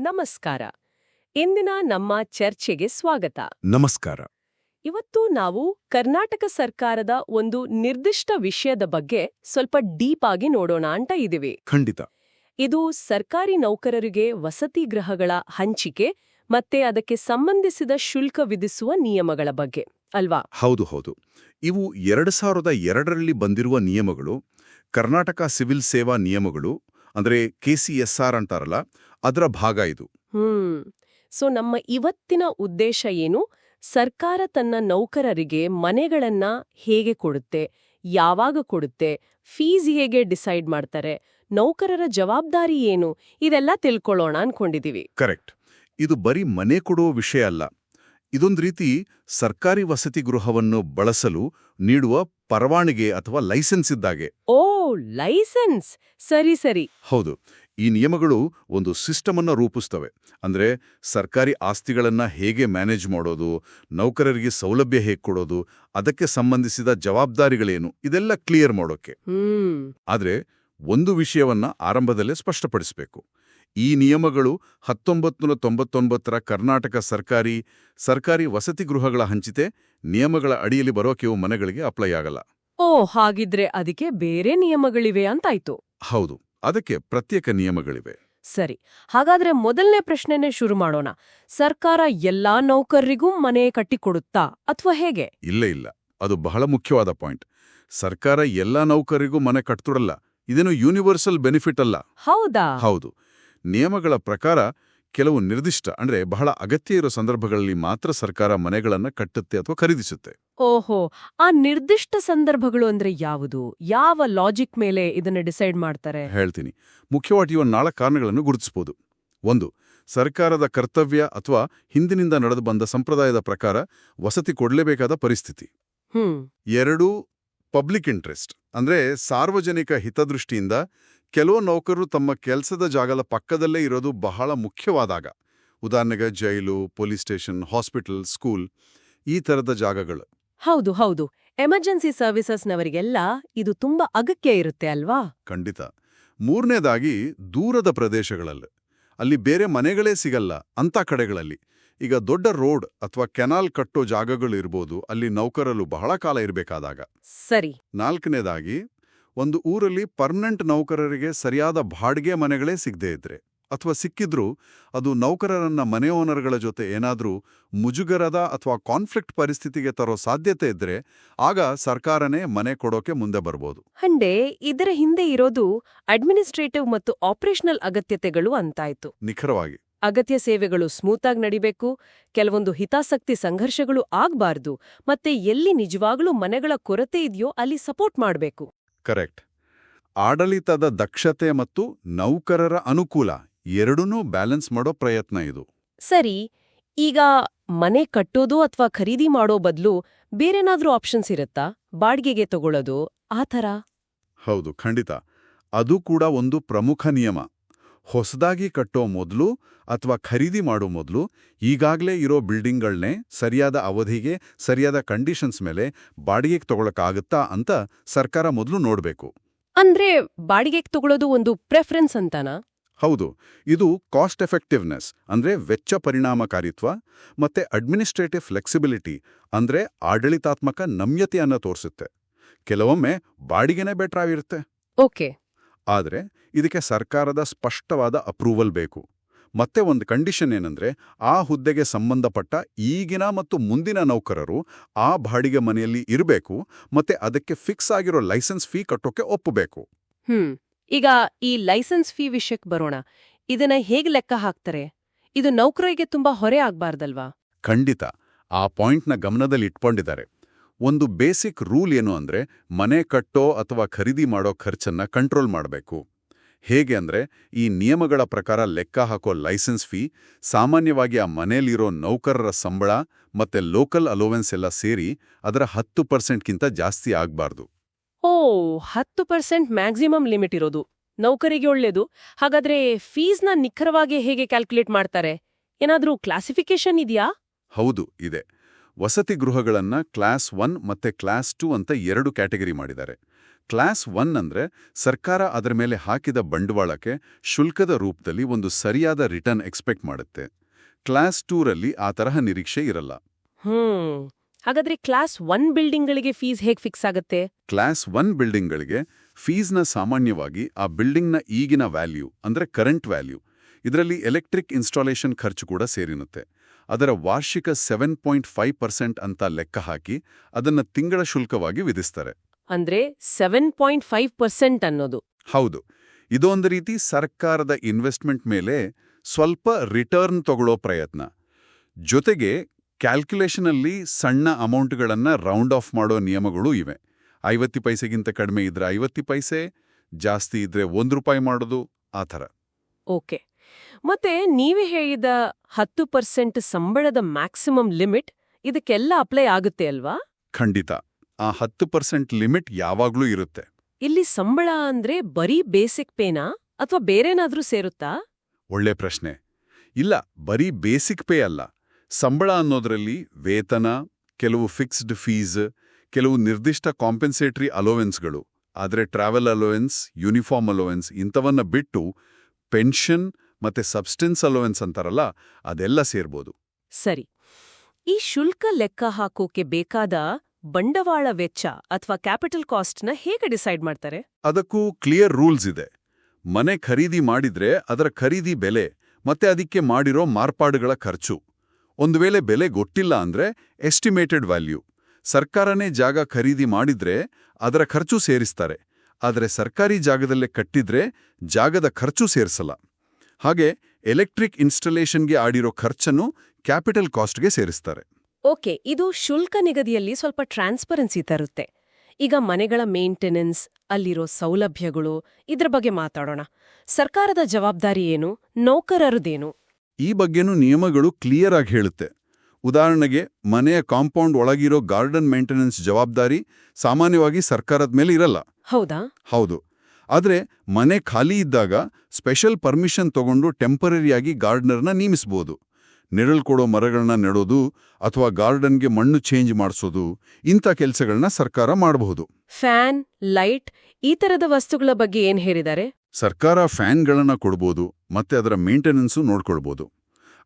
ನಮಸ್ಕಾರ. ಇಂದಿನ ನಮ್ಮ ಚರ್ಚೆಗೆ ಸ್ವಾಗತ. ನಮಸ್ಕಾರ. ಇವತ್ತು ನಾವು ಕರ್ನಾಟಕ ಸರ್ಕಾರದ ಒಂದು ನಿರ್ದಿಷ್ಟ ವಿಷಯದ ಬಗ್ಗೆ ಸ್ವಲ್ಪ ಡೀಪ್ ಆಗಿ ನೋಡೋಣ ಅಂತ ಇದೀವಿ ಖಂಡಿತ. ಇದು ಸರ್ಕಾರಿ ನೌಕರರಿಗೆ ವಸತಿ ಗೃಹಗಳ ಹಂಚಿಕೆ ಮತ್ತೆ ಅದಕ್ಕೆ ಸಂಬಂಧಿಸಿದ ಶುಲ್ಕ ವಿಧಿಸುವ ನಿಯಮಗಳ ಬಗ್ಗೆ ಅಲ್ವಾ? ಹೌದು ಹೌದು. ಇವು ಎರಡು ಸಾವಿರದ ಎರಡರಲ್ಲಿ ಬಂದಿರುವ ನಿಯಮಗಳು ಕರ್ನಾಟಕ ಸಿವಿಲ್ ಸೇವಾ ನಿಯಮಗಳು ಅಂದ್ರೆ ಆರ್ ಅಂತಾರಲ್ಲ ಅದರ ಭಾಗ ಇದು. ಹ್ಮ್. ಸೊ ನಮ್ಮ ಇವತ್ತಿನ ಉದ್ದೇಶ ಏನು? ಸರ್ಕಾರ ತನ್ನ ನೌಕರರಿಗೆ ಮನೆಗಳನ್ನ ಹೇಗೆ ಕೊಡುತ್ತೆ ಯಾವಾಗ ಕೊಡುತ್ತೆ ಫೀಸ್ ಹೇಗೆ ಡಿಸೈಡ್ ಮಾಡ್ತಾರೆ ನೌಕರರ ಜವಾಬ್ದಾರಿ ಏನು ಇದೆಲ್ಲ ತಿಳ್ಕೊಳ್ಳೋಣ ಅನ್ಕೊಂಡಿದೀವಿ. ಕರೆಕ್ಟ್ ಇದು ಬರೀ ಮನೆ ಕೊಡುವ ವಿಷಯ ಅಲ್ಲ. ಇದೊಂದು ರೀತಿ ಸರ್ಕಾರಿ ವಸತಿ ಗೃಹವನ್ನು ಬಳಸಲು ನೀಡುವ ಪರವಾನಗಿ ಅಥವಾ ಲೈಸೆನ್ಸ್ ಇದ್ದಾಗೆ. ಓ ಲೈಸೆನ್ಸ್. ಸರಿ ಸರಿ. ಹೌದು. ಈ ನಿಯಮಗಳು ಒಂದು ಸಿಸ್ಟಮ್ ಅನ್ನ ರೂಪಿಸ್ತವೆ. ಅಂದ್ರೆ ಸರ್ಕಾರಿ ಆಸ್ತಿಗಳನ್ನ ಹೇಗೆ ಮ್ಯಾನೇಜ್ ಮಾಡೋದು ನೌಕರರಿಗೆ ಸೌಲಭ್ಯ ಹೇಗೆ ಕೊಡೋದು ಅದಕ್ಕೆ ಸಂಬಂಧಿಸಿದ ಜವಾಬ್ದಾರಿಗಳೇನು ಇದೆಲ್ಲ ಕ್ಲಿಯರ್ ಮಾಡೋಕೆ ಆದ್ರೆ ಒಂದು ವಿಷಯವನ್ನ ಆರಂಭದಲ್ಲೇ ಸ್ಪಷ್ಟಪಡಿಸಬೇಕು. ಈ ನಿಯಮಗಳು ಹತ್ತೊಂಬತ್ತು ನೂರ ತೊಂಬತ್ತೊಂಬತ್ತರ ಕರ್ನಾಟಕ ಸರ್ಕಾರಿ ಸರ್ಕಾರಿ ವಸತಿ ಗೃಹಗಳ ಹಂಚಿತೆ ನಿಯಮಗಳ ಅಡಿಯಲ್ಲಿ ಬರೋ ಕೆಲವು ಮನೆಗಳಿಗೆ ಅಪ್ಲೈ ಆಗಲ್ಲ. ಓ ಹಾಗಿದ್ರೆ ಅದಕ್ಕೆ ಬೇರೆ ನಿಯಮಗಳಿವೆ ಅಂತಾಯ್ತು. ಹೌದು ಅದಕ್ಕೆ ಪ್ರತ್ಯೇಕ ನಿಯಮಗಳಿವೆ. ಸರಿ ಹಾಗಾದ್ರೆ ಮೊದಲನೇ ಪ್ರಶ್ನೆನೇ ಶುರು ಮಾಡೋಣ. ಸರ್ಕಾರ ಎಲ್ಲಾ ನೌಕರರಿಗೂ ಮನೆ ಕಟ್ಟಿಕೊಡುತ್ತಾ ಅಥವಾ ಹೇಗೆ? ಇಲ್ಲ ಇಲ್ಲ ಅದು ಬಹಳ ಮುಖ್ಯವಾದ ಪಾಯಿಂಟ್. ಸರ್ಕಾರ ಎಲ್ಲಾ ನೌಕರರಿಗೂ ಮನೆ ಕಟ್ತುಡಲ್ಲ ಇದೇನು ಯೂನಿವರ್ಸಲ್ ಬೆನಿಫಿಟ್ ಅಲ್ಲ. ಹೌದಾ? ಹೌದು ನಿಯಮಗಳ ಪ್ರಕಾರ ಕೆಲವು ನಿರ್ದಿಷ್ಟ ಅಂದ್ರೆ ಬಹಳ ಅಗತ್ಯ ಇರೋ ಸಂದರ್ಭಗಳಲ್ಲಿ ಮಾತ್ರ ಸರ್ಕಾರ ಮನೆಗಳನ್ನ ಕಟ್ಟುತ್ತೆ ಅಥವಾ ಖರೀದಿಸುತ್ತೆ. ಓಹೋ ಆ ನಿರ್ದಿಷ್ಟ ಸಂದರ್ಭಗಳು ಅಂದ್ರೆ ಯಾವುದು? ಯಾವ ಲಾಜಿಕ್ ಮೇಲೆ ಇದನ್ನ ಡಿಸೈಡ್ ಮಾಡ್ತಾರೆ? ಹೇಳ್ತೀನಿ. ಮುಖ್ಯವಾಗಿ ಇವ ನಾಲ್ಕು ಕಾರಣಗಳನ್ನು ಗುರುತಿಸಬಹುದು ಒಂದು ಸರ್ಕಾರದ ಕರ್ತವ್ಯ ಅಥವಾ ಹಿಂದಿನಿಂದ ನಡೆದು ಬಂದ ಸಂಪ್ರದಾಯದ ಪ್ರಕಾರ ವಸತಿ ಕೊಡಲೇಬೇಕಾದ ಪರಿಸ್ಥಿತಿ. ಹ್ಮ್. ಎರಡು ಪಬ್ಲಿಕ್ ಇಂಟ್ರೆಸ್ಟ್ ಅಂದ್ರೆ ಸಾರ್ವಜನಿಕ ಹಿತದೃಷ್ಟಿಯಿಂದ ಕೆಲವು ನೌಕರರು ತಮ್ಮ ಕೆಲಸದ ಜಾಗದ ಪಕ್ಕದಲ್ಲೇ ಇರೋದು ಬಹಳ ಮುಖ್ಯವಾದಾಗ ಉದಾಹರಣೆಗೆ jail police station hospital school ಈ ತರದ ಜಾಗಗಳು. ಹೌದು ಹೌದು. ಎಮರ್ಜೆನ್ಸಿ ಸರ್ವಿಸಸ್ನವರಿಗೆಲ್ಲ ಇದು ತುಂಬಾ ಅಗತ್ಯ ಇರುತ್ತೆ ಅಲ್ವಾ? ಖಂಡಿತ. ಮೂರನೇದಾಗಿ ದೂರದ ಪ್ರದೇಶಗಳಲ್ಲಿ. ಅಲ್ಲಿ ಬೇರೆ ಮನೆಗಳೇ ಸಿಗಲ್ಲ ಅಂತ ಕಡೆಗಳಲ್ಲಿ. ಈಗ ದೊಡ್ಡ ರೋಡ್ ಅಥವಾ ಕೆನಾಲ್ ಕಟ್ಟೋ ಜಾಗಗಳು ಇರ್ಬೋದು ಅಲ್ಲಿ ನೌಕರರು ಬಹಳ ಕಾಲ ಇರಬೇಕಾದಾಗ. ಸರಿ. ನಾಲ್ಕನೇದಾಗಿ ಒಂದು ಊರಲ್ಲಿ ಪರ್ಮನೆಂಟ್ ನೌಕರರಿಗೆ ಸರಿಯಾದ ಬಾಡಿಗೆ ಮನೆಗಳೇ ಸಿಗದೇ ಇದ್ರೆ. ಅಥವಾ ಸಿಕ್ಕಿದ್ರೂ ಅದು ನೌಕರರನ್ನ ಮನೆ ಓನರ್ಗಳ ಜೊತೆ ಏನಾದರೂ ಮುಜುಗರದ ಅಥವಾ ಕಾನ್ಫ್ಲಿಕ್ಟ್ ಪರಿಸ್ಥಿತಿಗೆ ತರೋ ಸಾಧ್ಯತೆ ಇದ್ರೆ ಆಗ ಸರ್ಕಾರನೇ ಮನೆ ಕೊಡೋಕೆ ಮುಂದೆ ಬರ್ಬೋದು. ಹಂಡೆ ಇದರ ಹಿಂದೆ ಇರೋದು ಅಡ್ಮಿನಿಸ್ಟ್ರೇಟಿವ್ ಮತ್ತು ಆಪರೇಷನಲ್ ಅಗತ್ಯತೆಗಳು ಅಂತಾಯ್ತು. ನಿಖರವಾಗಿ. ಅಗತ್ಯ ಸೇವೆಗಳು ಸ್ಮೂತಾಗಿ ನಡಿಬೇಕು ಕೆಲವೊಂದು ಹಿತಾಸಕ್ತಿ ಸಂಘರ್ಷಗಳು ಆಗ್ಬಾರ್ದು ಮತ್ತೆ ಎಲ್ಲಿ ನಿಜವಾಗ್ಲೂ ಮನೆಗಳ ಕೊರತೆ ಇದೆಯೋ ಅಲ್ಲಿ ಸಪೋರ್ಟ್ ಮಾಡ್ಬೇಕು. ಕರೆಕ್ಟ್. ಆಡಳಿತದ ದಕ್ಷತೆ ಮತ್ತು ನೌಕರರ ಅನುಕೂಲ ಎರಡನ್ನೂ ಬ್ಯಾಲೆನ್ಸ್ ಮಾಡೋ ಪ್ರಯತ್ನ ಇದು. ಸರಿ ಈಗ ಮನೆ ಕಟ್ಟೋದು ಅಥವಾ ಖರೀದಿ ಮಾಡೋ ಬದಲು ಬೇರೆನಾದ್ರೂ ಆಪ್ಷನ್ಸ್ ಇರುತ್ತಾ? ಬಾಡಿಗೆಗೆ ತಗೊಳ್ಳೋದು ಆ ಥರ? ಹೌದು ಖಂಡಿತ. ಅದು ಕೂಡ ಒಂದು ಪ್ರಮುಖ ನಿಯಮ. ಹೊಸದಾಗಿ ಕಟ್ಟೋ ಮೊದಲು ಅಥವಾ ಖರೀದಿ ಮಾಡೋ ಮೊದಲು ಈಗಾಗಲೇ ಇರೋ ಬಿಲ್ಡಿಂಗ್ಗಳನ್ನೇ ಸರಿಯಾದ ಅವಧಿಗೆ ಸರಿಯಾದ ಕಂಡೀಷನ್ಸ್ ಮೇಲೆ ಬಾಡಿಗೆಗೆ ತಗೊಳಕ್ಕಾಗುತ್ತಾ ಅಂತ ಸರ್ಕಾರ ಮೊದಲು ನೋಡಬೇಕು. ಅಂದ್ರೆ ಬಾಡಿಗೆಗೆ ತಗೊಳ್ಳೋದು ಒಂದು ಪ್ರೆಫರೆನ್ಸ್ ಅಂತಾನಾ? ಹೌದು. ಇದು ಕಾಸ್ಟ್ ಎಫೆಕ್ಟಿವ್ನೆಸ್ ಅಂದ್ರೆ ವೆಚ್ಚ ಪರಿಣಾಮಕಾರಿತ್ವ ಮತ್ತೆ ಅಡ್ಮಿನಿಸ್ಟ್ರೇಟಿವ್ ಫ್ಲೆಕ್ಸಿಬಿಲಿಟಿ ಅಂದ್ರೆ ಆಡಳಿತಾತ್ಮಕ ನಮ್ಯತೆಯನ್ನ ತೋರಿಸುತ್ತೆ. ಕೆಲವೊಮ್ಮೆ ಬಾಡಿಗೆನೇ ಬೆಟರ್ ಆಗಿರುತ್ತೆ ಓಕೆ. ಆದರೆ ಇದಕ್ಕೆ ಸರ್ಕಾರದ ಸ್ಪಷ್ಟವಾದ ಅಪ್ರೂವಲ್ ಬೇಕು. ಮತ್ತೆ ಒಂದು ಕಂಡೀಷನ್ ಏನಂದ್ರೆ ಆ ಹುದ್ದೆಗೆ ಸಂಬಂಧಪಟ್ಟ ಈಗಿನ ಮತ್ತು ಮುಂದಿನ ನೌಕರರು ಆ ಬಾಡಿಗೆ ಮನೆಯಲ್ಲಿ ಇರಬೇಕು ಮತ್ತೆ ಅದಕ್ಕೆ ಫಿಕ್ಸ್ ಆಗಿರೋ ಲೈಸೆನ್ಸ್ ಫೀ ಕಟ್ಟೋಕೆ ಒಪ್ಪಬೇಕು. ಹ್ಮ್ ಈಗ ಈ ಲೈಸೆನ್ಸ್ ಫೀ ವಿಷಯಕ್ಕೆ ಬರೋಣ. ಇದನ್ನ ಹೇಗೆ ಲೆಕ್ಕ ಹಾಕ್ತಾರೆ? ಇದು ನೌಕರರಿಗೆ ತುಂಬಾ ಹೊರೆ ಆಗ್ಬಾರ್ದಲ್ವಾ? ಖಂಡಿತ. ಆ ಪಾಯಿಂಟ್ನ ಗಮನದಲ್ಲಿ ಇಟ್ಕೊಂಡಿದ್ದಾರೆ ಒಂದು ಬೇಸಿಕ್ ರೂಲ್ ಏನು ಅಂದರೆ ಮನೆ ಕಟ್ಟೋ ಅಥವಾ ಖರೀದಿ ಮಾಡೋ ಖರ್ಚನ್ನ ಕಂಟ್ರೋಲ್ ಮಾಡಬೇಕು. ಹೇಗೆ ಅಂದರೆ ಈ ನಿಯಮಗಳ ಪ್ರಕಾರ ಲೆಕ್ಕ ಹಾಕೋ ಲೈಸೆನ್ಸ್ ಫೀ ಸಾಮಾನ್ಯವಾಗಿ ಆ ಮನೆಯಲ್ಲಿರೋ ನೌಕರರ ಸಂಬಳ ಮತ್ತೆ ಲೋಕಲ್ ಅಲೋವೆನ್ಸ್ ಎಲ್ಲ ಸೇರಿ ಅದರ ಹತ್ತು ಪರ್ಸೆಂಟ್ಗಿಂತ ಜಾಸ್ತಿ ಆಗಬಾರ್ದು. ಓ ಹತ್ತು ಪರ್ಸೆಂಟ್ ಮ್ಯಾಕ್ಸಿಮಮ್ ಲಿಮಿಟ್ ಇರೋದು. ನೌಕರಿಗೆ ಒಳ್ಳೇದು. ಹಾಗಾದ್ರೆ ಫೀಸ್ನ ನಿಖರವಾಗಿ ಹೇಗೆ ಕ್ಯಾಲ್ಕುಲೇಟ್ ಮಾಡ್ತಾರೆ? ಏನಾದರೂ ಕ್ಲಾಸಿಫಿಕೇಶನ್ ಇದೆಯಾ? ಹೌದು ಇದೆ. ವಸತಿ ಗೃಹಗಳನ್ನ ಕ್ಲಾಸ್ ಒನ್ ಮತ್ತೆ ಕ್ಲಾಸ್ ಟೂ ಅಂತ ಎರಡು ಕ್ಯಾಟಗರಿ ಮಾಡಿದ್ದಾರೆ. ಕ್ಲಾಸ್ ಒನ್ ಅಂದ್ರೆ ಸರ್ಕಾರ ಅದರ ಮೇಲೆ ಹಾಕಿದ ಬಂಡವಾಳಕ್ಕೆ ಶುಲ್ಕದ ರೂಪದಲ್ಲಿ ಒಂದು ಸರಿಯಾದ ರಿಟರ್ನ್ ಎಕ್ಸ್ಪೆಕ್ಟ್ ಮಾಡುತ್ತೆ. ಕ್ಲಾಸ್ ಟೂರಲ್ಲಿ ಆ ತರಹ ನಿರೀಕ್ಷೆ ಇರಲ್ಲ. ಹಾಗಾದ್ರೆ ಕ್ಲಾಸ್ ಒನ್ ಬಿಲ್ಡಿಂಗ್ಗಳಿಗೆ ಫೀಸ್ ಹೇಗೆ ಫಿಕ್ಸ್ ಆಗುತ್ತೆ? ಕ್ಲಾಸ್ ಒನ್ ಬಿಲ್ಡಿಂಗ್ಗಳಿಗೆ ಫೀಸ್ನ ಸಾಮಾನ್ಯವಾಗಿ ಆ ಬಿಲ್ಡಿಂಗ್ನ ಈಗಿನ ವ್ಯಾಲ್ಯೂ ಅಂದ್ರೆ ಕರೆಂಟ್ ವ್ಯಾಲ್ಯೂ ಇದರಲ್ಲಿ ಎಲೆಕ್ಟ್ರಿಕ್ ಇನ್ಸ್ಟಾಲೇಷನ್ ಖರ್ಚು ಕೂಡ ಸೇರಿನುತ್ತೆ ಅದರ ವಾರ್ಷಿಕ ಸೆವೆನ್ ಪಾಯಿಂಟ್ ಫೈವ್ ಪರ್ಸೆಂಟ್ ಅಂತ ಲೆಕ್ಕ ಹಾಕಿ ಅದನ್ನ ತಿಂಗಳ ಶುಲ್ಕವಾಗಿ ವಿಧಿಸ್ತಾರೆ. ಅಂದ್ರೆ ಸೆವೆನ್ ಪಾಯಿಂಟ್ ಫೈವ್ ಪರ್ಸೆಂಟ್ ಅನ್ನೋದು. ಹೌದು. ಇದೊಂದು ರೀತಿ ಸರ್ಕಾರದ ಇನ್ವೆಸ್ಟ್ಮೆಂಟ್ ಮೇಲೆ ಸ್ವಲ್ಪ ರಿಟರ್ನ್ ತಗೊಳ್ಳೋ ಪ್ರಯತ್ನ. ಜೊತೆಗೆ ಕ್ಯಾಲ್ಕ್ಯುಲೇಷನಲ್ಲಿ ಸಣ್ಣ ಅಮೌಂಟ್ಗಳನ್ನ ರೌಂಡ್ ಆಫ್ ಮಾಡೋ ನಿಯಮಗಳೂ ಇವೆ. ಐವತ್ತು ಪೈಸೆಗಿಂತ ಕಡಿಮೆ ಇದ್ರೆ ಐವತ್ತು ಪೈಸೆ ಜಾಸ್ತಿ ಇದ್ರೆ ಒಂದು ರೂಪಾಯಿ ಮಾಡೋದು ಆ ಥರ. ಓಕೆ. ಮತ್ತೆ ನೀವೇ ಹೇಳಿದ ಹತ್ತು ಪರ್ಸೆಂಟ್ ಸಂಬಳದ ಮ್ಯಾಕ್ಸಿಮಮ್ ಲಿಮಿಟ್ ಇದಕ್ಕೆಲ್ಲ ಅಪ್ಲೈ ಆಗುತ್ತೆ ಅಲ್ವಾ? ಖಂಡಿತ. ಆ ಹತ್ತು ಪರ್ಸೆಂಟ್ ಲಿಮಿಟ್ ಯಾವಾಗ್ಲೂ ಇರುತ್ತೆ. ಇಲ್ಲಿ ಸಂಬಳ ಅಂದ್ರೆ ಬರೀ ಬೇಸಿಕ್ ಪೇನಾ ಅಥವಾ ಬೇರೇನಾದ್ರೂ ಸೇರುತ್ತಾ? ಒಳ್ಳೆ ಪ್ರಶ್ನೆ. ಇಲ್ಲ ಬರೀ ಬೇಸಿಕ್ ಪೇ ಅಲ್ಲ. ಸಂಬಳ ಅನ್ನೋದ್ರಲ್ಲಿ ವೇತನ ಕೆಲವು ಫಿಕ್ಸ್ಡ್ ಫೀಸ್ ಕೆಲವು ನಿರ್ದಿಷ್ಟ ಕಾಂಪೆನ್ಸೇಟರಿ ಅಲೋವೆನ್ಸ್ಗಳು ಆದರೆ ಟ್ರಾವೆಲ್ ಅಲೋವೆನ್ಸ್ ಯೂನಿಫಾರ್ಮ್ ಅಲೋವೆನ್ಸ್ ಇಂಥವನ್ನ ಬಿಟ್ಟು ಪೆನ್ಷನ್ ಮತ್ತೆ ಸಬ್ಸ್ಟೆನ್ಸ್ ಅಲೋವೆನ್ಸ್ ಅಂತಾರಲ್ಲ ಅದೆಲ್ಲ ಸೇರ್ಬೋದು. ಸರಿ. ಈ ಶುಲ್ಕ ಲೆಕ್ಕ ಹಾಕೋಕೆ ಬೇಕಾದ ಬಂಡವಾಳ ವೆಚ್ಚ ಅಥವಾ ಕ್ಯಾಪಿಟಲ್ ಕಾಸ್ಟ್ನ ಹೇಗೆ ಡಿಸೈಡ್ ಮಾಡ್ತಾರೆ? ಅದಕ್ಕೂ ಕ್ಲಿಯರ್ ರೂಲ್ಸ್ ಇದೆ. ಮನೆ ಖರೀದಿ ಮಾಡಿದ್ರೆ ಅದರ ಖರೀದಿ ಬೆಲೆ ಮತ್ತೆ ಅದಕ್ಕೆ ಮಾಡಿರೋ ಮಾರ್ಪಾಡುಗಳ ಖರ್ಚು. ಒಂದು ವೇಳೆ ಬೆಲೆ ಗೊತ್ತಿಲ್ಲ ಅಂದ್ರೆ ಎಸ್ಟಿಮೇಟೆಡ್ ವ್ಯಾಲ್ಯೂ ಸರ್ಕಾರನೇ ಜಾಗ ಖರೀದಿ ಮಾಡಿದ್ರೆ ಅದರ ಖರ್ಚು ಸೇರಿಸ್ತಾರೆ. ಆದರೆ ಸರ್ಕಾರಿ ಜಾಗದಲ್ಲೇ ಕಟ್ಟಿದ್ರೆ ಜಾಗದ ಖರ್ಚು ಸೇರಿಸಲ್ಲ. ಹಾಗೆ ಎಲೆಕ್ಟ್ರಿಕ್ ಇನ್ಸ್ಟಲೇಷನ್ಗೆ ಆಡಿರೋ ಖರ್ಚನ್ನು ಕ್ಯಾಪಿಟಲ್ ಕಾಸ್ಟ್ಗೆ ಸೇರಿಸ್ತಾರೆ. ಓಕೆ ಇದು ಶುಲ್ಕ ನಿಗದಿಯಲ್ಲಿ ಸ್ವಲ್ಪ ಟ್ರಾನ್ಸ್ಪರೆನ್ಸಿ ತರುತ್ತೆ. ಈಗ ಮನೆಗಳ ಮೇಂಟೆನೆನ್ಸ್ ಅಲ್ಲಿರೋ ಸೌಲಭ್ಯಗಳು ಇದ್ರ ಬಗ್ಗೆ ಮಾತಾಡೋಣ. ಸರ್ಕಾರದ ಜವಾಬ್ದಾರಿ ಏನು? ನೌಕರರದೇನು? ಈ ಬಗ್ಗೆನೂ ನಿಯಮಗಳು ಕ್ಲಿಯರ್ ಆಗಿ ಹೇಳುತ್ತೆ. ಉದಾಹರಣೆಗೆ ಮನೆಯ ಕಾಂಪೌಂಡ್ ಒಳಗಿರೋ ಗಾರ್ಡನ್ ಮೇಂಟೆನೆನ್ಸ್ ಜವಾಬ್ದಾರಿ ಸಾಮಾನ್ಯವಾಗಿ ಸರ್ಕಾರದ ಮೇಲೆ ಇರಲ್ಲ. ಹೌದಾ? ಹೌದು. ಆದರೆ ಮನೆ ಖಾಲಿ ಇದ್ದಾಗ ಸ್ಪೆಷಲ್ ಪರ್ಮಿಷನ್ ತಗೊಂಡು ಟೆಂಪರರಿಯಾಗಿ ಗಾರ್ಡ್ನರ್ನ ನೇಮಿಸ್ಬೋದು. ನೆರಳು ಕೊಡೋ ಮರಗಳನ್ನ ನೆಡೋದು ಅಥವಾ ಗಾರ್ಡನ್ಗೆ ಮಣ್ಣು ಚೇಂಜ್ ಮಾಡಿಸೋದು ಇಂಥ ಕೆಲಸಗಳನ್ನ ಸರ್ಕಾರ ಮಾಡಬಹುದು. ಫ್ಯಾನ್ ಲೈಟ್ ಈ ತರದ ವಸ್ತುಗಳ ಬಗ್ಗೆ ಏನ್ ಹೇಳಿದ್ದಾರೆ? ಸರ್ಕಾರ ಫ್ಯಾನ್ಗಳನ್ನ ಕೊಡ್ಬೋದು ಮತ್ತೆ ಅದರ ಮೇಂಟೆನೆನ್ಸು ನೋಡ್ಕೊಳ್ಬೋದು.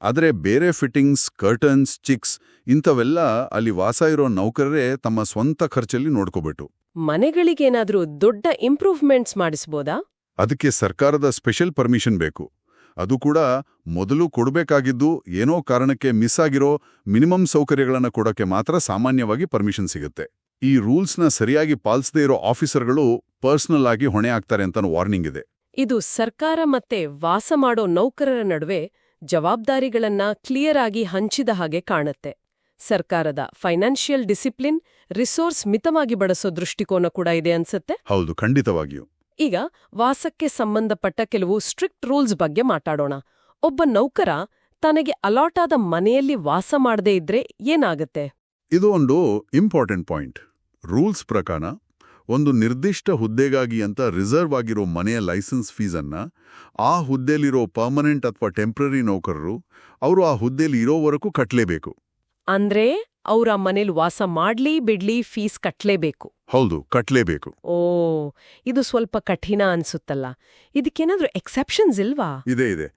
ಆದರೆ ಬೇರೆ ಫಿಟ್ಟಿಂಗ್ಸ್ ಕರ್ಟನ್ಸ್ ಚಿಕ್ಸ್ ಇಂಥವೆಲ್ಲ ಅಲ್ಲಿ ವಾಸ ಇರೋ ನೌಕರರೇ ತಮ್ಮ ಸ್ವಂತ ಖರ್ಚಲ್ಲಿ ನೋಡ್ಕೋಬೇಕು ಮನೆಗಳಿಗೇನಾದ್ರೂ ದೊಡ್ಡ ಇಂಪ್ರೂವ್ಮೆಂಟ್ಸ್ ಮಾಡಿಸ್ಬೋದಾ? ಅದಕ್ಕೆ ಸರ್ಕಾರದ ಸ್ಪೆಷಲ್ ಪರ್ಮಿಷನ್ ಬೇಕು. ಅದು ಕೂಡ ಮೊದಲು ಕೊಡಬೇಕಾಗಿದ್ದು ಏನೋ ಕಾರಣಕ್ಕೆ ಮಿಸ್ ಆಗಿರೋ ಮಿನಿಮಮ್ ಸೌಕರ್ಯಗಳನ್ನು ಕೊಡೋಕ್ಕೆ ಮಾತ್ರ ಸಾಮಾನ್ಯವಾಗಿ ಪರ್ಮಿಷನ್ ಸಿಗುತ್ತೆ. ಈ ರೂಲ್ಸ್ನ ಸರಿಯಾಗಿ ಪಾಲಿಸದೇ ಇರೋ ಆಫೀಸರ್ಗಳು ಪರ್ಸನಲ್ ಆಗಿ ಹೊಣೆ ಆಗ್ತಾರೆ ಅಂತ ವಾರ್ನಿಂಗ್ ಇದೆ. ಇದು ಸರ್ಕಾರ ಮತ್ತೆ ವಾಸ ಮಾಡೋ ನೌಕರರ ನಡುವೆ ಜವಾಬ್ದಾರಿಗಳನ್ನ ಕ್ಲಿಯರ್ ಆಗಿ ಹಂಚಿದ ಹಾಗೆ ಕಾಣುತ್ತೆ. ಸರ್ಕಾರದ ಫೈನಾನ್ಷಿಯಲ್ ಡಿಸಿಪ್ಲಿನ್ ರಿಸೋರ್ಸ್ ಮಿತವಾಗಿ ಬಳಸೋ ದೃಷ್ಟಿಕೋನ ಕೂಡ ಇದೆ ಅನ್ಸತ್ತೆ? ಹೌದು ಖಂಡಿತವಾಗಿಯೂ. ಈಗ ವಾಸಕ್ಕೆ ಸಂಬಂಧಪಟ್ಟ ಕೆಲವು ಸ್ಟ್ರಿಕ್ಟ್ ರೂಲ್ಸ್ ಬಗ್ಗೆ ಮಾತಾಡೋಣ. ಒಬ್ಬ ನೌಕರ ತನಗೆ ಅಲಾಟ್ ಆದ ಮನೆಯಲ್ಲಿ ವಾಸ ಮಾಡದೇ ಇದ್ರೆ ಏನಾಗುತ್ತೆ? ಇದು ಒಂದು ಇಂಪಾರ್ಟೆಂಟ್ ಪಾಯಿಂಟ್. ರೂಲ್ಸ್ ಪ್ರಕಾರ ಒಂದು ನಿರ್ದಿಷ್ಟ ಹುದ್ದೆಗಾಗಿ ಅಂತ ರಿಸರ್ವ್ ಆಗಿರೋ ಮನೆಯ ಲೈಸೆನ್ಸ್ ಫೀಸನ್ನ ಆ ಹುದ್ದೆಲಿರೋ ಪರ್ಮನೆಂಟ್ ಅಥವಾ ಟೆಂಪ್ರರಿ ನೌಕರರು ಅವರು ಆ ಹುದ್ದೆಯಲ್ಲಿ ಇರೋವರೆಗೂ ಕಟ್ಟಲೇಬೇಕು ಅಂದ್ರೆ ಅವ್ರ ಮನೇಲಿ ವಾಸ ಮಾಡ್ಲಿ ಬಿಡ್ಲಿ ಫೀಸ್ ಕಟ್ಲೇಬೇಕು. ಹೌದು ಕಟ್ಲೇಬೇಕು. ಓ ಇದು ಸ್ವಲ್ಪ ಕಠಿಣ ಅನ್ಸುತ್ತಲ್ಲ. ಇದಕ್ಕೇನಾದ್ರೂ ಎಕ್ಸೆಪ್ಷನ್ಸ್ ಇಲ್ವಾ? ಇದೆ ಇದೆ.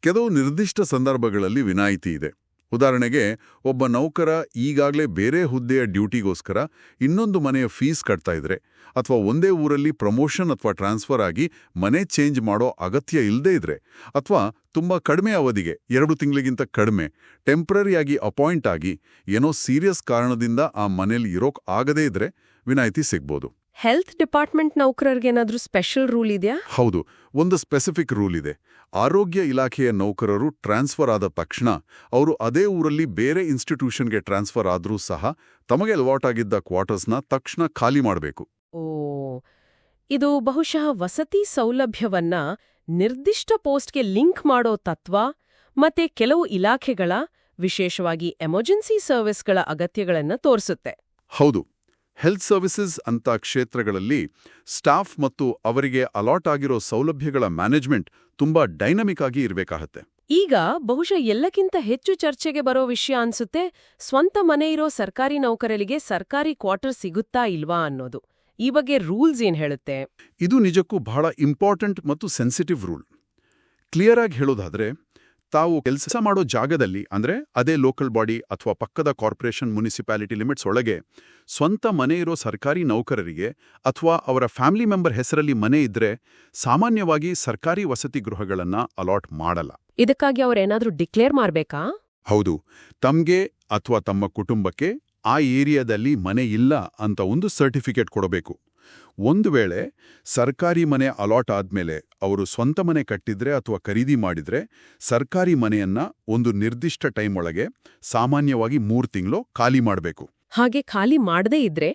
ಕೆಲವು ನಿರ್ದಿಷ್ಟ ಸಂದರ್ಭಗಳಲ್ಲಿ ವಿನಾಯಿತಿ ಇದೆ. ಉದಾಹರಣೆಗೆ, ಒಬ್ಬ ನೌಕರ ಈಗಾಗಲೇ ಬೇರೆ ಹುದ್ದೆಯ ಡ್ಯೂಟಿಗೋಸ್ಕರ ಇನ್ನೊಂದು ಮನೆಯ ಫೀಸ್ ಕಟ್ತಾ ಇದ್ರೆ, ಅಥವಾ ಒಂದೇ ಊರಲ್ಲಿ ಪ್ರಮೋಷನ್ ಅಥವಾ ಟ್ರಾನ್ಸ್ಫರ್ ಆಗಿ ಮನೆ ಚೇಂಜ್ ಮಾಡೋ ಅಗತ್ಯ ಇಲ್ಲದೇ ಇದ್ರೆ, ಅಥವಾ ತುಂಬಾ ಕಡಿಮೆ ಅವಧಿಗೆ, ಎರಡು ತಿಂಗಳಿಗಿಂತ ಕಡಿಮೆ, ಟೆಂಪ್ರರಿಯಾಗಿ ಅಪಾಯಿಂಟ್ ಆಗಿ ಏನೋ ಸೀರಿಯಸ್ ಕಾರಣದಿಂದ ಆ ಮನೇಲಿ ಇರೋಕ್ ಆಗದೇ ಇದ್ರೆ ವಿನಾಯಿತಿ ಸಿಗ್ಬೋದು. ಹೆಲ್ತ್ ಡಿಪಾರ್ಟ್ಮೆಂಟ್ ನೌಕರರಿಗೇನಾದ್ರೂ ಸ್ಪೆಷಲ್ ರೂಲ್ ಇದೆಯಾ? ಹೌದು ಒಂದು ಸ್ಪೆಸಿಫಿಕ್ ರೂಲ್ ಇದೆ. ಆರೋಗ್ಯ ಇಲಾಖೆಯ ನೌಕರರು ಟ್ರಾನ್ಸ್ಫರ್ ಆದ ತಕ್ಷಣ ಅವರು ಅದೇ ಊರಲ್ಲಿ ಬೇರೆ ಇನ್ಸ್ಟಿಟ್ಯೂಷನ್ಗೆ ಟ್ರಾನ್ಸ್ಫರ್ ಆದರೂ ಸಹ ತಮಗೆ ಅಲ್ವಾಟ್ ಆಗಿದ್ದ ಕ್ವಾರ್ಟರ್ಸ್ನ ತಕ್ಷಣ ಖಾಲಿ ಮಾಡಬೇಕು. ಓ ಇದು ಬಹುಶಃ ವಸತಿ ಸೌಲಭ್ಯವನ್ನ ನಿರ್ದಿಷ್ಟ ಪೋಸ್ಟ್ಗೆ ಲಿಂಕ್ ಮಾಡೋ ತತ್ವ ಮತ್ತೆ ಕೆಲವು ಇಲಾಖೆಗಳ ವಿಶೇಷವಾಗಿ ಎಮರ್ಜೆನ್ಸಿ ಸರ್ವಿಸ್ಗಳ ಅಗತ್ಯಗಳನ್ನು ತೋರಿಸುತ್ತೆ. ಹೌದು. ಹೆಲ್ತ್ ಸರ್ವಿಸಸ್ ಅಂತ ಕ್ಷೇತ್ರಗಳಲ್ಲಿ ಸ್ಟಾಫ್ ಮತ್ತು ಅವರಿಗೆ ಅಲಾಟ್ ಆಗಿರೋ ಸೌಲಭ್ಯಗಳ ಮ್ಯಾನೇಜ್ಮೆಂಟ್ ತುಂಬಾ ಡೈನಮಿಕ್ ಆಗಿ ಇರಬೇಕಾಗತ್ತೆ. ಈಗ ಬಹುಶಃ ಎಲ್ಲಕ್ಕಿಂತ ಹೆಚ್ಚು ಚರ್ಚೆಗೆ ಬರೋ ವಿಷಯ ಅನ್ಸುತ್ತೆ ಸ್ವಂತ ಮನೆ ಇರೋ ಸರ್ಕಾರಿ ನೌಕರರಿಗೆ ಸರ್ಕಾರಿ ಕ್ವಾರ್ಟರ್ ಸಿಗುತ್ತಾ ಇಲ್ವಾ ಅನ್ನೋದು. ಈ ಬಗ್ಗೆ ರೂಲ್ಸ್ ಏನ್ ಹೇಳುತ್ತೆ? ಇದು ನಿಜಕ್ಕೂ ಬಹಳ ಇಂಪಾರ್ಟೆಂಟ್ ಮತ್ತು ಸೆನ್ಸಿಟಿವ್ ರೂಲ್. ಕ್ಲಿಯರ್ ಆಗಿ ಹೇಳೋದಾದ್ರೆ ತಾವು ಕೆಲಸ ಮಾಡೋ ಜಾಗದಲ್ಲಿ ಅಂದ್ರೆ ಅದೇ ಲೋಕಲ್ ಬಾಡಿ ಅಥವಾ ಪಕ್ಕದ ಕಾರ್ಪೊರೇಷನ್ ಮುನಿಸಿಪಾಲಿಟಿ ಲಿಮಿಟ್ಸ್ ಒಳಗೆ ಸ್ವಂತ ಮನೆ ಇರೋ ಸರ್ಕಾರಿ ನೌಕರರಿಗೆ ಅಥವಾ ಅವರ ಫ್ಯಾಮಿಲಿ ಮೆಂಬರ್ ಹೆಸರಲ್ಲಿ ಮನೆ ಇದ್ರೆ ಸಾಮಾನ್ಯವಾಗಿ ಸರ್ಕಾರಿ ವಸತಿ ಗೃಹಗಳನ್ನು ಅಲಾಟ್ ಮಾಡಲ್ಲ. ಇದಕ್ಕಾಗಿ ಅವರೇನಾದರೂ ಡಿಕ್ಲೇರ್ ಮಾಡಬೇಕಾ? ಹೌದು. ತಮಗೆ ಅಥವಾ ತಮ್ಮ ಕುಟುಂಬಕ್ಕೆ ಆ ಏರಿಯಾದಲ್ಲಿ ಮನೆ ಇಲ್ಲ ಅಂತ ಒಂದು ಸರ್ಟಿಫಿಕೇಟ್ ಕೊಡಬೇಕು. ಒಂದು ವೇಳೆ ಸರ್ಕಾರಿ ಮನೆ ಅಲಾಟ್ ಆದ್ಮೇಲೆ ಅವರು ಸ್ವಂತ ಮನೆ ಕಟ್ಟಿದ್ರೆ ಅಥವಾ ಖರೀದಿ ಮಾಡಿದ್ರೆ ಸರ್ಕಾರಿ ಮನೆಯನ್ನ ಒಂದು ನಿರ್ದಿಷ್ಟ ಟೈಮ್ ಒಳಗೆ ಸಾಮಾನ್ಯವಾಗಿ ಮೂರು ತಿಂಗಳು ಖಾಲಿ ಮಾಡಬೇಕು. ಹಾಗೆ ಖಾಲಿ ಮಾಡದೇ ಇದ್ರೆ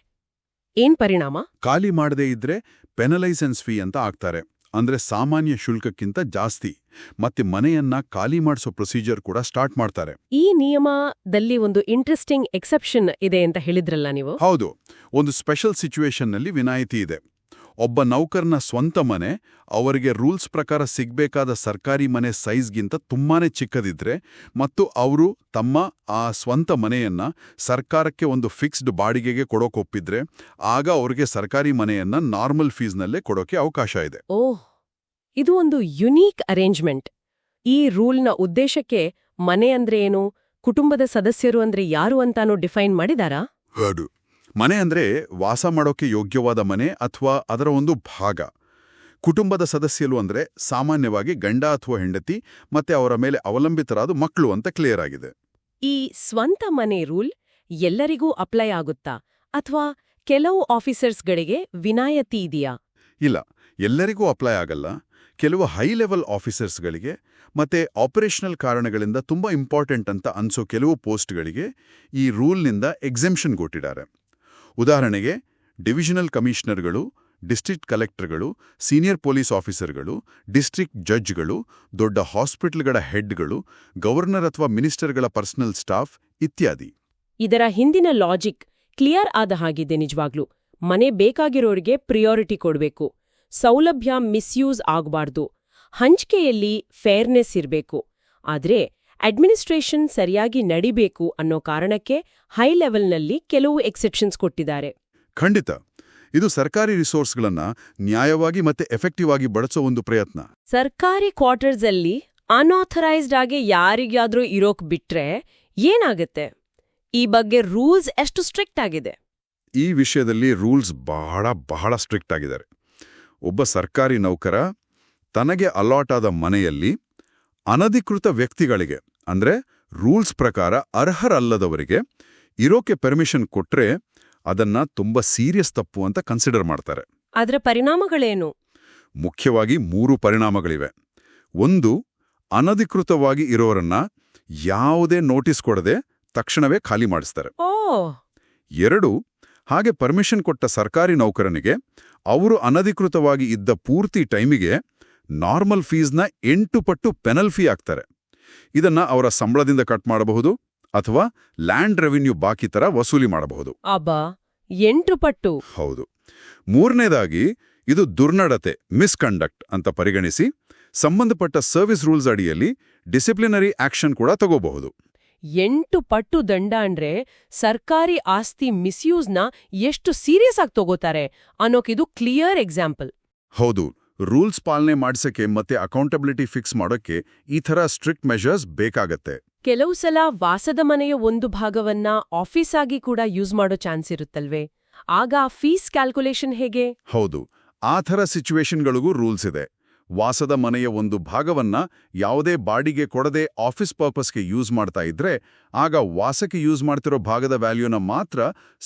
ಏನ್ ಪರಿಣಾಮ? ಖಾಲಿ ಮಾಡದೇ ಇದ್ರೆ ಪೆನಲೈಸೆನ್ಸ್ ಫೀ ಅಂತ ಆಗ್ತಾರೆ. ಅಂದ್ರೆ ಸಾಮಾನ್ಯ ಶುಲ್ಕಕ್ಕಿಂತ ಜಾಸ್ತಿ. ಮತ್ತೆ ಮನೆಯನ್ನ ಖಾಲಿ ಮಾಡಿಸೋ ಪ್ರೊಸೀಜರ್ ಕೂಡ ಸ್ಟಾರ್ಟ್ ಮಾಡ್ತಾರೆ. ಈ ನಿಯಮದಲ್ಲಿ ಒಂದು ಇಂಟ್ರೆಸ್ಟಿಂಗ್ ಎಕ್ಸೆಪ್ಷನ್ ಇದೆ ಅಂತ ಹೇಳಿದ್ರಲ್ಲ ನೀವು? ಹೌದು. ಒಂದು ಸ್ಪೆಷಲ್ ಸಿಚುವೇಶನ್ನಲ್ಲಿ ವಿನಾಯಿತಿ ಇದೆ. ಒಬ್ಬ ನೌಕರನ ಸ್ವಂತ ಮನೆ ಅವರಿಗೆ ರೂಲ್ಸ್ ಪ್ರಕಾರ ಸಿಗಬೇಕಾದ ಸರ್ಕಾರಿ ಮನೆ ಸೈಜ್ಗಿಂತ ತುಂಬಾನೇ ಚಿಕ್ಕದಿದ್ರೆ ಮತ್ತು ಅವರು ತಮ್ಮ ಆ ಸ್ವಂತ ಮನೆಯನ್ನ ಸರ್ಕಾರಕ್ಕೆ ಒಂದು ಫಿಕ್ಸ್ಡ್ ಬಾಡಿಗೆಗೆ ಕೊಡೋಕೊಪ್ಪಿದ್ರೆ ಆಗ ಅವರಿಗೆ ಸರ್ಕಾರಿ ಮನೆಯನ್ನ ನಾರ್ಮಲ್ ಫೀಸ್ನಲ್ಲೇ ಕೊಡೋಕೆ ಅವಕಾಶ ಇದೆ. ಓಹ್! ಇದು ಒಂದು ಯುನೀಕ್ ಅರೇಂಜ್ಮೆಂಟ್. ಈ ರೂಲ್ನ ಉದ್ದೇಶಕ್ಕೆ ಮನೆ ಅಂದ್ರೆ ಏನು ಕುಟುಂಬದ ಸದಸ್ಯರು ಅಂದ್ರೆ ಯಾರು ಅಂತಾನೂ ಡಿಫೈನ್ ಮಾಡಿದಾರಾ? ಮನೆ ಅಂದ್ರೆ ವಾಸ ಮಾಡೋಕೆ ಯೋಗ್ಯವಾದ ಮನೆ ಅಥವಾ ಅದರ ಒಂದು ಭಾಗ. ಕುಟುಂಬದ ಸದಸ್ಯರು ಅಂದ್ರೆ ಸಾಮಾನ್ಯವಾಗಿ ಗಂಡ ಅಥವಾ ಹೆಂಡತಿ ಮತ್ತೆ ಅವರ ಮೇಲೆ ಅವಲಂಬಿತರಾದ ಮಕ್ಕಳು ಅಂತ ಕ್ಲಿಯರ್ ಆಗಿದೆ. ಈ ಸ್ವಂತ ಮನೆ ರೂಲ್ ಎಲ್ಲರಿಗೂ ಅಪ್ಲೈ ಆಗುತ್ತಾ? ಅಥವಾ ಕೆಲವು ಆಫೀಸರ್ಸ್ಗಳಿಗೆ ವಿನಾಯತಿ ಇದೆಯಾ? ಇಲ್ಲ ಎಲ್ಲರಿಗೂ ಅಪ್ಲೈ ಆಗಲ್ಲ. ಕೆಲವು ಹೈ ಲೆವೆಲ್ ಆಫೀಸರ್ಸ್ಗಳಿಗೆ ಮತ್ತೆ ಆಪರೇಷನಲ್ ಕಾರಣಗಳಿಂದ ತುಂಬಾ ಇಂಪಾರ್ಟೆಂಟ್ ಅಂತ ಅನ್ಸೋ ಕೆಲವು ಪೋಸ್ಟ್ಗಳಿಗೆ ಈ ರೂಲ್ನಿಂದ ಎಕ್ಸೆಂಪ್ಷನ್ ಕೊಟ್ಟಿದ್ದಾರೆ. ಉದಾಹರಣೆಗೆ, ಡಿವಿಷನಲ್ ಕಮಿಷನರ್ಗಳು, ಡಿಸ್ಟ್ರಿಕ್ಟ್ ಕಲೆಕ್ಟರ್ಗಳು, ಸೀನಿಯರ್ ಪೊಲೀಸ್ ಆಫೀಸರ್ಗಳು, ಡಿಸ್ಟ್ರಿಕ್ಟ್ ಜಡ್ಜ್ಗಳು, ದೊಡ್ಡ ಹಾಸ್ಪಿಟಲ್ಗಳ ಹೆಡ್ಗಳು, ಗವರ್ನರ್ ಅಥವಾ ಮಿನಿಸ್ಟರ್ಗಳ ಪರ್ಸನಲ್ ಸ್ಟಾಫ್ ಇತ್ಯಾದಿ. ಇದರ ಹಿಂದಿನ ಲಾಜಿಕ್ ಕ್ಲಿಯರ್ ಆದ ಹಾಗಿದೆ ನಿಜವಾಗ್ಲೂ. ಮನೆ ಬೇಕಾಗಿರೋರಿಗೆ ಪ್ರಿಯಾರಿಟಿ ಕೊಡಬೇಕು. ಸೌಲಭ್ಯ ಮಿಸ್ಯೂಸ್ ಆಗಬಾರ್ದು. ಹಂಚಿಕೆಯಲ್ಲಿ ಫೇರ್ನೆಸ್ ಇರಬೇಕು. ಆದ್ರೆ ಅಡ್ಮಿನಿಸ್ಟ್ರೇಷನ್ ಸರಿಯಾಗಿ ನಡಿಬೇಕು ಅನ್ನೋ ಕಾರಣಕ್ಕೆ ಹೈ ಲೆವೆಲ್ನಲ್ಲಿ ಕೆಲವು ಎಕ್ಸೆಪ್ಷನ್ಸ್ ಕೊಟ್ಟಿದ್ದಾರೆ. ಖಂಡಿತ. ಇದು ಸರ್ಕಾರಿ ರಿಸೋರ್ಸ್ಗಳನ್ನ ನ್ಯಾಯವಾಗಿ ಮತ್ತೆ ಎಫೆಕ್ಟಿವ್ ಆಗಿ ಬಳಸೋ ಒಂದು ಪ್ರಯತ್ನ. ಸರ್ಕಾರಿ ಕ್ವಾರ್ಟರ್ಸ್ ಅಲ್ಲಿ ಅನ್ಆಥರೈಸ್ಡ್ ಆಗಿ ಯಾರಿಗಾದ್ರೂ ಇರೋಕ್ ಬಿಟ್ರೆ ಏನಾಗುತ್ತೆ? ಈ ಬಗ್ಗೆ ರೂಲ್ಸ್ ಎಷ್ಟು ಸ್ಟ್ರಿಕ್ಟ್ ಆಗಿದೆ? ಈ ವಿಷಯದಲ್ಲಿ ರೂಲ್ಸ್ ಬಹಳ ಬಹಳ ಸ್ಟ್ರಿಕ್ಟ್ ಆಗಿದ್ದಾರೆ. ಒಬ್ಬ ಸರ್ಕಾರಿ ನೌಕರ ತನಗೆ ಅಲಾಟ್ ಆದ ಮನೆಯಲ್ಲಿ ಅನಧಿಕೃತ ವ್ಯಕ್ತಿಗಳಿಗೆ ಅಂದ್ರೆ ರೂಲ್ಸ್ ಪ್ರಕಾರ ಅರ್ಹರಲ್ಲದವರಿಗೆ ಇರೋಕೆ ಪರ್ಮಿಷನ್ ಕೊಟ್ರೆ ಅದನ್ನ ತುಂಬಾ ಸೀರಿಯಸ್ ತಪ್ಪು ಅಂತ ಕನ್ಸಿಡರ್ ಮಾಡ್ತಾರೆ. ಅದರ ಪರಿಣಾಮಗಳೇನು? ಮುಖ್ಯವಾಗಿ ಮೂರು ಪರಿಣಾಮಗಳಿವೆ. ಒಂದು ಅನಧಿಕೃತವಾಗಿ ಇರೋರನ್ನ ಯಾವುದೇ ನೋಟಿಸ್ ಕೊಡದೆ ತಕ್ಷಣವೇ ಖಾಲಿ ಮಾಡಿಸ್ತಾರೆ. ಓ! ಎರಡು ಹಾಗೆ ಪರ್ಮಿಷನ್ ಕೊಟ್ಟ ಸರ್ಕಾರಿ ನೌಕರನಿಗೆ ಅವರು ಅನಧಿಕೃತವಾಗಿ ಇದ್ದ ಪೂರ್ತಿ ಟೈಮಿಗೆ ನಾರ್ಮಲ್ ಫೀಸ್ನ ಎಂಟು ಪಟ್ಟು ಪೆನಲ್ ಫೀ ಆಗ್ತಾರೆ ಇದನ್ನ ಅವರ ಸಂಬಳದಿಂದ ಕಟ್ ಮಾಡಬಹುದು ಅಥವಾ ಲ್ಯಾಂಡ್ ರೆವಿನ್ಯೂ ಬಾಕಿ ತರ ವಸೂಲಿ ಮಾಡಬಹುದು. ಎಂಟು ಪಟ್ಟು. ಹೌದು. ಮೂರನೇದಾಗಿ ಇದು ದುರ್ನಡತೆ ಮಿಸ್ಕಂಡಕ್ಟ್ ಅಂತ ಪರಿಗಣಿಸಿ ಸಂಬಂಧಪಟ್ಟ ಸರ್ವಿಸ್ ರೂಲ್ಸ್ ಅಡಿಯಲ್ಲಿ ಡಿಸಿಪ್ಲಿನರಿ ಆಕ್ಷನ್ ಕೂಡ ತಗೋಬಹುದು. ಎಂಟು ಪಟ್ಟು ದಂಡ ಅಂದ್ರೆ ಸರ್ಕಾರಿ ಆಸ್ತಿ ಮಿಸ್ಯೂಸ್ನ ಎಷ್ಟು ಸೀರಿಯಸ್ ಆಗಿ ತಗೋತಾರೆ ಅನ್ನೋಕಿದು ಕ್ಲಿಯರ್ ಎಕ್ಸಾಂಪಲ್ ಹೌದು. ರೂಲ್ಸ್ ಪಾಲನೆ ಮಾಡಿಸಕ್ಕೆ ಮತ್ತೆ ಅಕೌಂಟಬಿಲಿಟಿ ಫಿಕ್ಸ್ ಮಾಡೋಕ್ಕೆ ಈ ಥರ ಸ್ಟ್ರಿಕ್ಟ್ ಮೆಷರ್ಸ್ ಬೇಕಾಗತ್ತೆ. ಕೆಲವು ಸಲ ವಾಸದ ಮನೆಯ ಒಂದು ಭಾಗವನ್ನ ಆಫೀಸ್ ಆಗಿ ಕೂಡ ಯೂಸ್ ಮಾಡೋ ಚಾನ್ಸ್ ಇರುತ್ತಲ್ವೇ? ಆಗ ಫೀಸ್ ಕ್ಯಾಲ್ಕುಲೇಷನ್ ಹೇಗೆ? ಹೌದು ಆ ಥರ ಸಿಚುವೇಶನ್ಗಳಿಗೂ ರೂಲ್ಸ್ ಇದೆ. ವಾಸದ ಮನೆಯ ಒಂದು ಭಾಗವನ್ನ ಯಾವುದೇ ಬಾಡಿಗೆ ಕೊಡದೆ ಆಫೀಸ್ ಪರ್ಪಸ್ಗೆ ಯೂಸ್ ಮಾಡ್ತಾ ಇದ್ರೆ ಆಗ ವಾಸಕ್ಕೆ ಯೂಸ್ ಮಾಡ್ತಿರೋ ಭಾಗದ ವ್ಯಾಲ್ಯೂನ ಮಾತ್ರ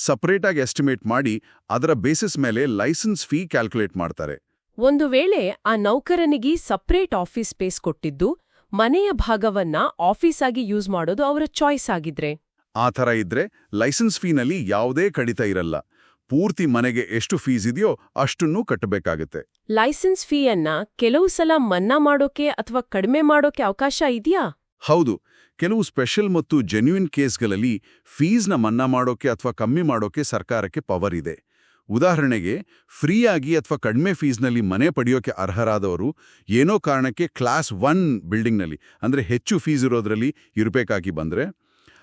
ಸಪರೇಟಾಗಿ ಎಸ್ಟಿಮೇಟ್ ಮಾಡಿ ಅದರ ಬೇಸಿಸ್ ಮೇಲೆ ಲೈಸೆನ್ಸ್ ಫೀ ಕ್ಯಾಲ್ಕುಲೇಟ್ ಮಾಡ್ತಾರೆ. ಒಂದು ವೇಳೆ ಆ ನೌಕರನಿಗೆ ಸಪ್ರೇಟ್ ಆಫೀಸ್ ಸ್ಪೇಸ್ ಕೊಟ್ಟಿದ್ದು ಮನೆಯ ಭಾಗವನ್ನ ಆಫೀಸ್ ಆಗಿ ಯೂಸ್ ಮಾಡೋದು ಅವರ ಚಾಯ್ಸ್ ಆಗಿದ್ರೆ. ಆ ಥರ ಇದ್ರೆ ಲೈಸೆನ್ಸ್ ಫೀನಲ್ಲಿ ಯಾವುದೇ ಕಡಿತ ಇರಲ್ಲ. ಪೂರ್ತಿ ಮನೆಗೆ ಎಷ್ಟು ಫೀಸ್ ಇದೆಯೋ ಅಷ್ಟನ್ನೂ ಕಟ್ಟಬೇಕಾಗುತ್ತೆ. ಲೈಸೆನ್ಸ್ ಫೀಯನ್ನ ಕೆಲವು ಸಲ ಮನ್ನಾ ಮಾಡೋಕೆ ಅಥವಾ ಕಡಿಮೆ ಮಾಡೋಕೆ ಅವಕಾಶ ಇದೆಯಾ? ಹೌದು. ಕೆಲವು ಸ್ಪೆಷಲ್ ಮತ್ತು ಜೆನ್ಯೂನ್ ಕೇಸ್ಗಳಲ್ಲಿ ಫೀಸ್ನ ಮನ್ನಾ ಮಾಡೋಕೆ ಅಥವಾ ಕಮ್ಮಿ ಮಾಡೋಕೆ ಸರ್ಕಾರಕ್ಕೆ ಪವರ್ ಇದೆ. ಉದಾಹರಣೆಗೆ, ಫ್ರೀಯಾಗಿ ಅಥವಾ ಕಡಿಮೆ ಫೀಸ್ನಲ್ಲಿ ಮನೆ ಪಡೆಯೋಕೆ ಅರ್ಹರಾದವರು ಏನೋ ಕಾರಣಕ್ಕೆ ಕ್ಲಾಸ್ ಒನ್ ಬಿಲ್ಡಿಂಗ್ನಲ್ಲಿ, ಅಂದರೆ ಹೆಚ್ಚು ಫೀಸ್ ಇರೋದ್ರಲ್ಲಿ ಇರಬೇಕಾಗಿ ಬಂದ್ರೆ,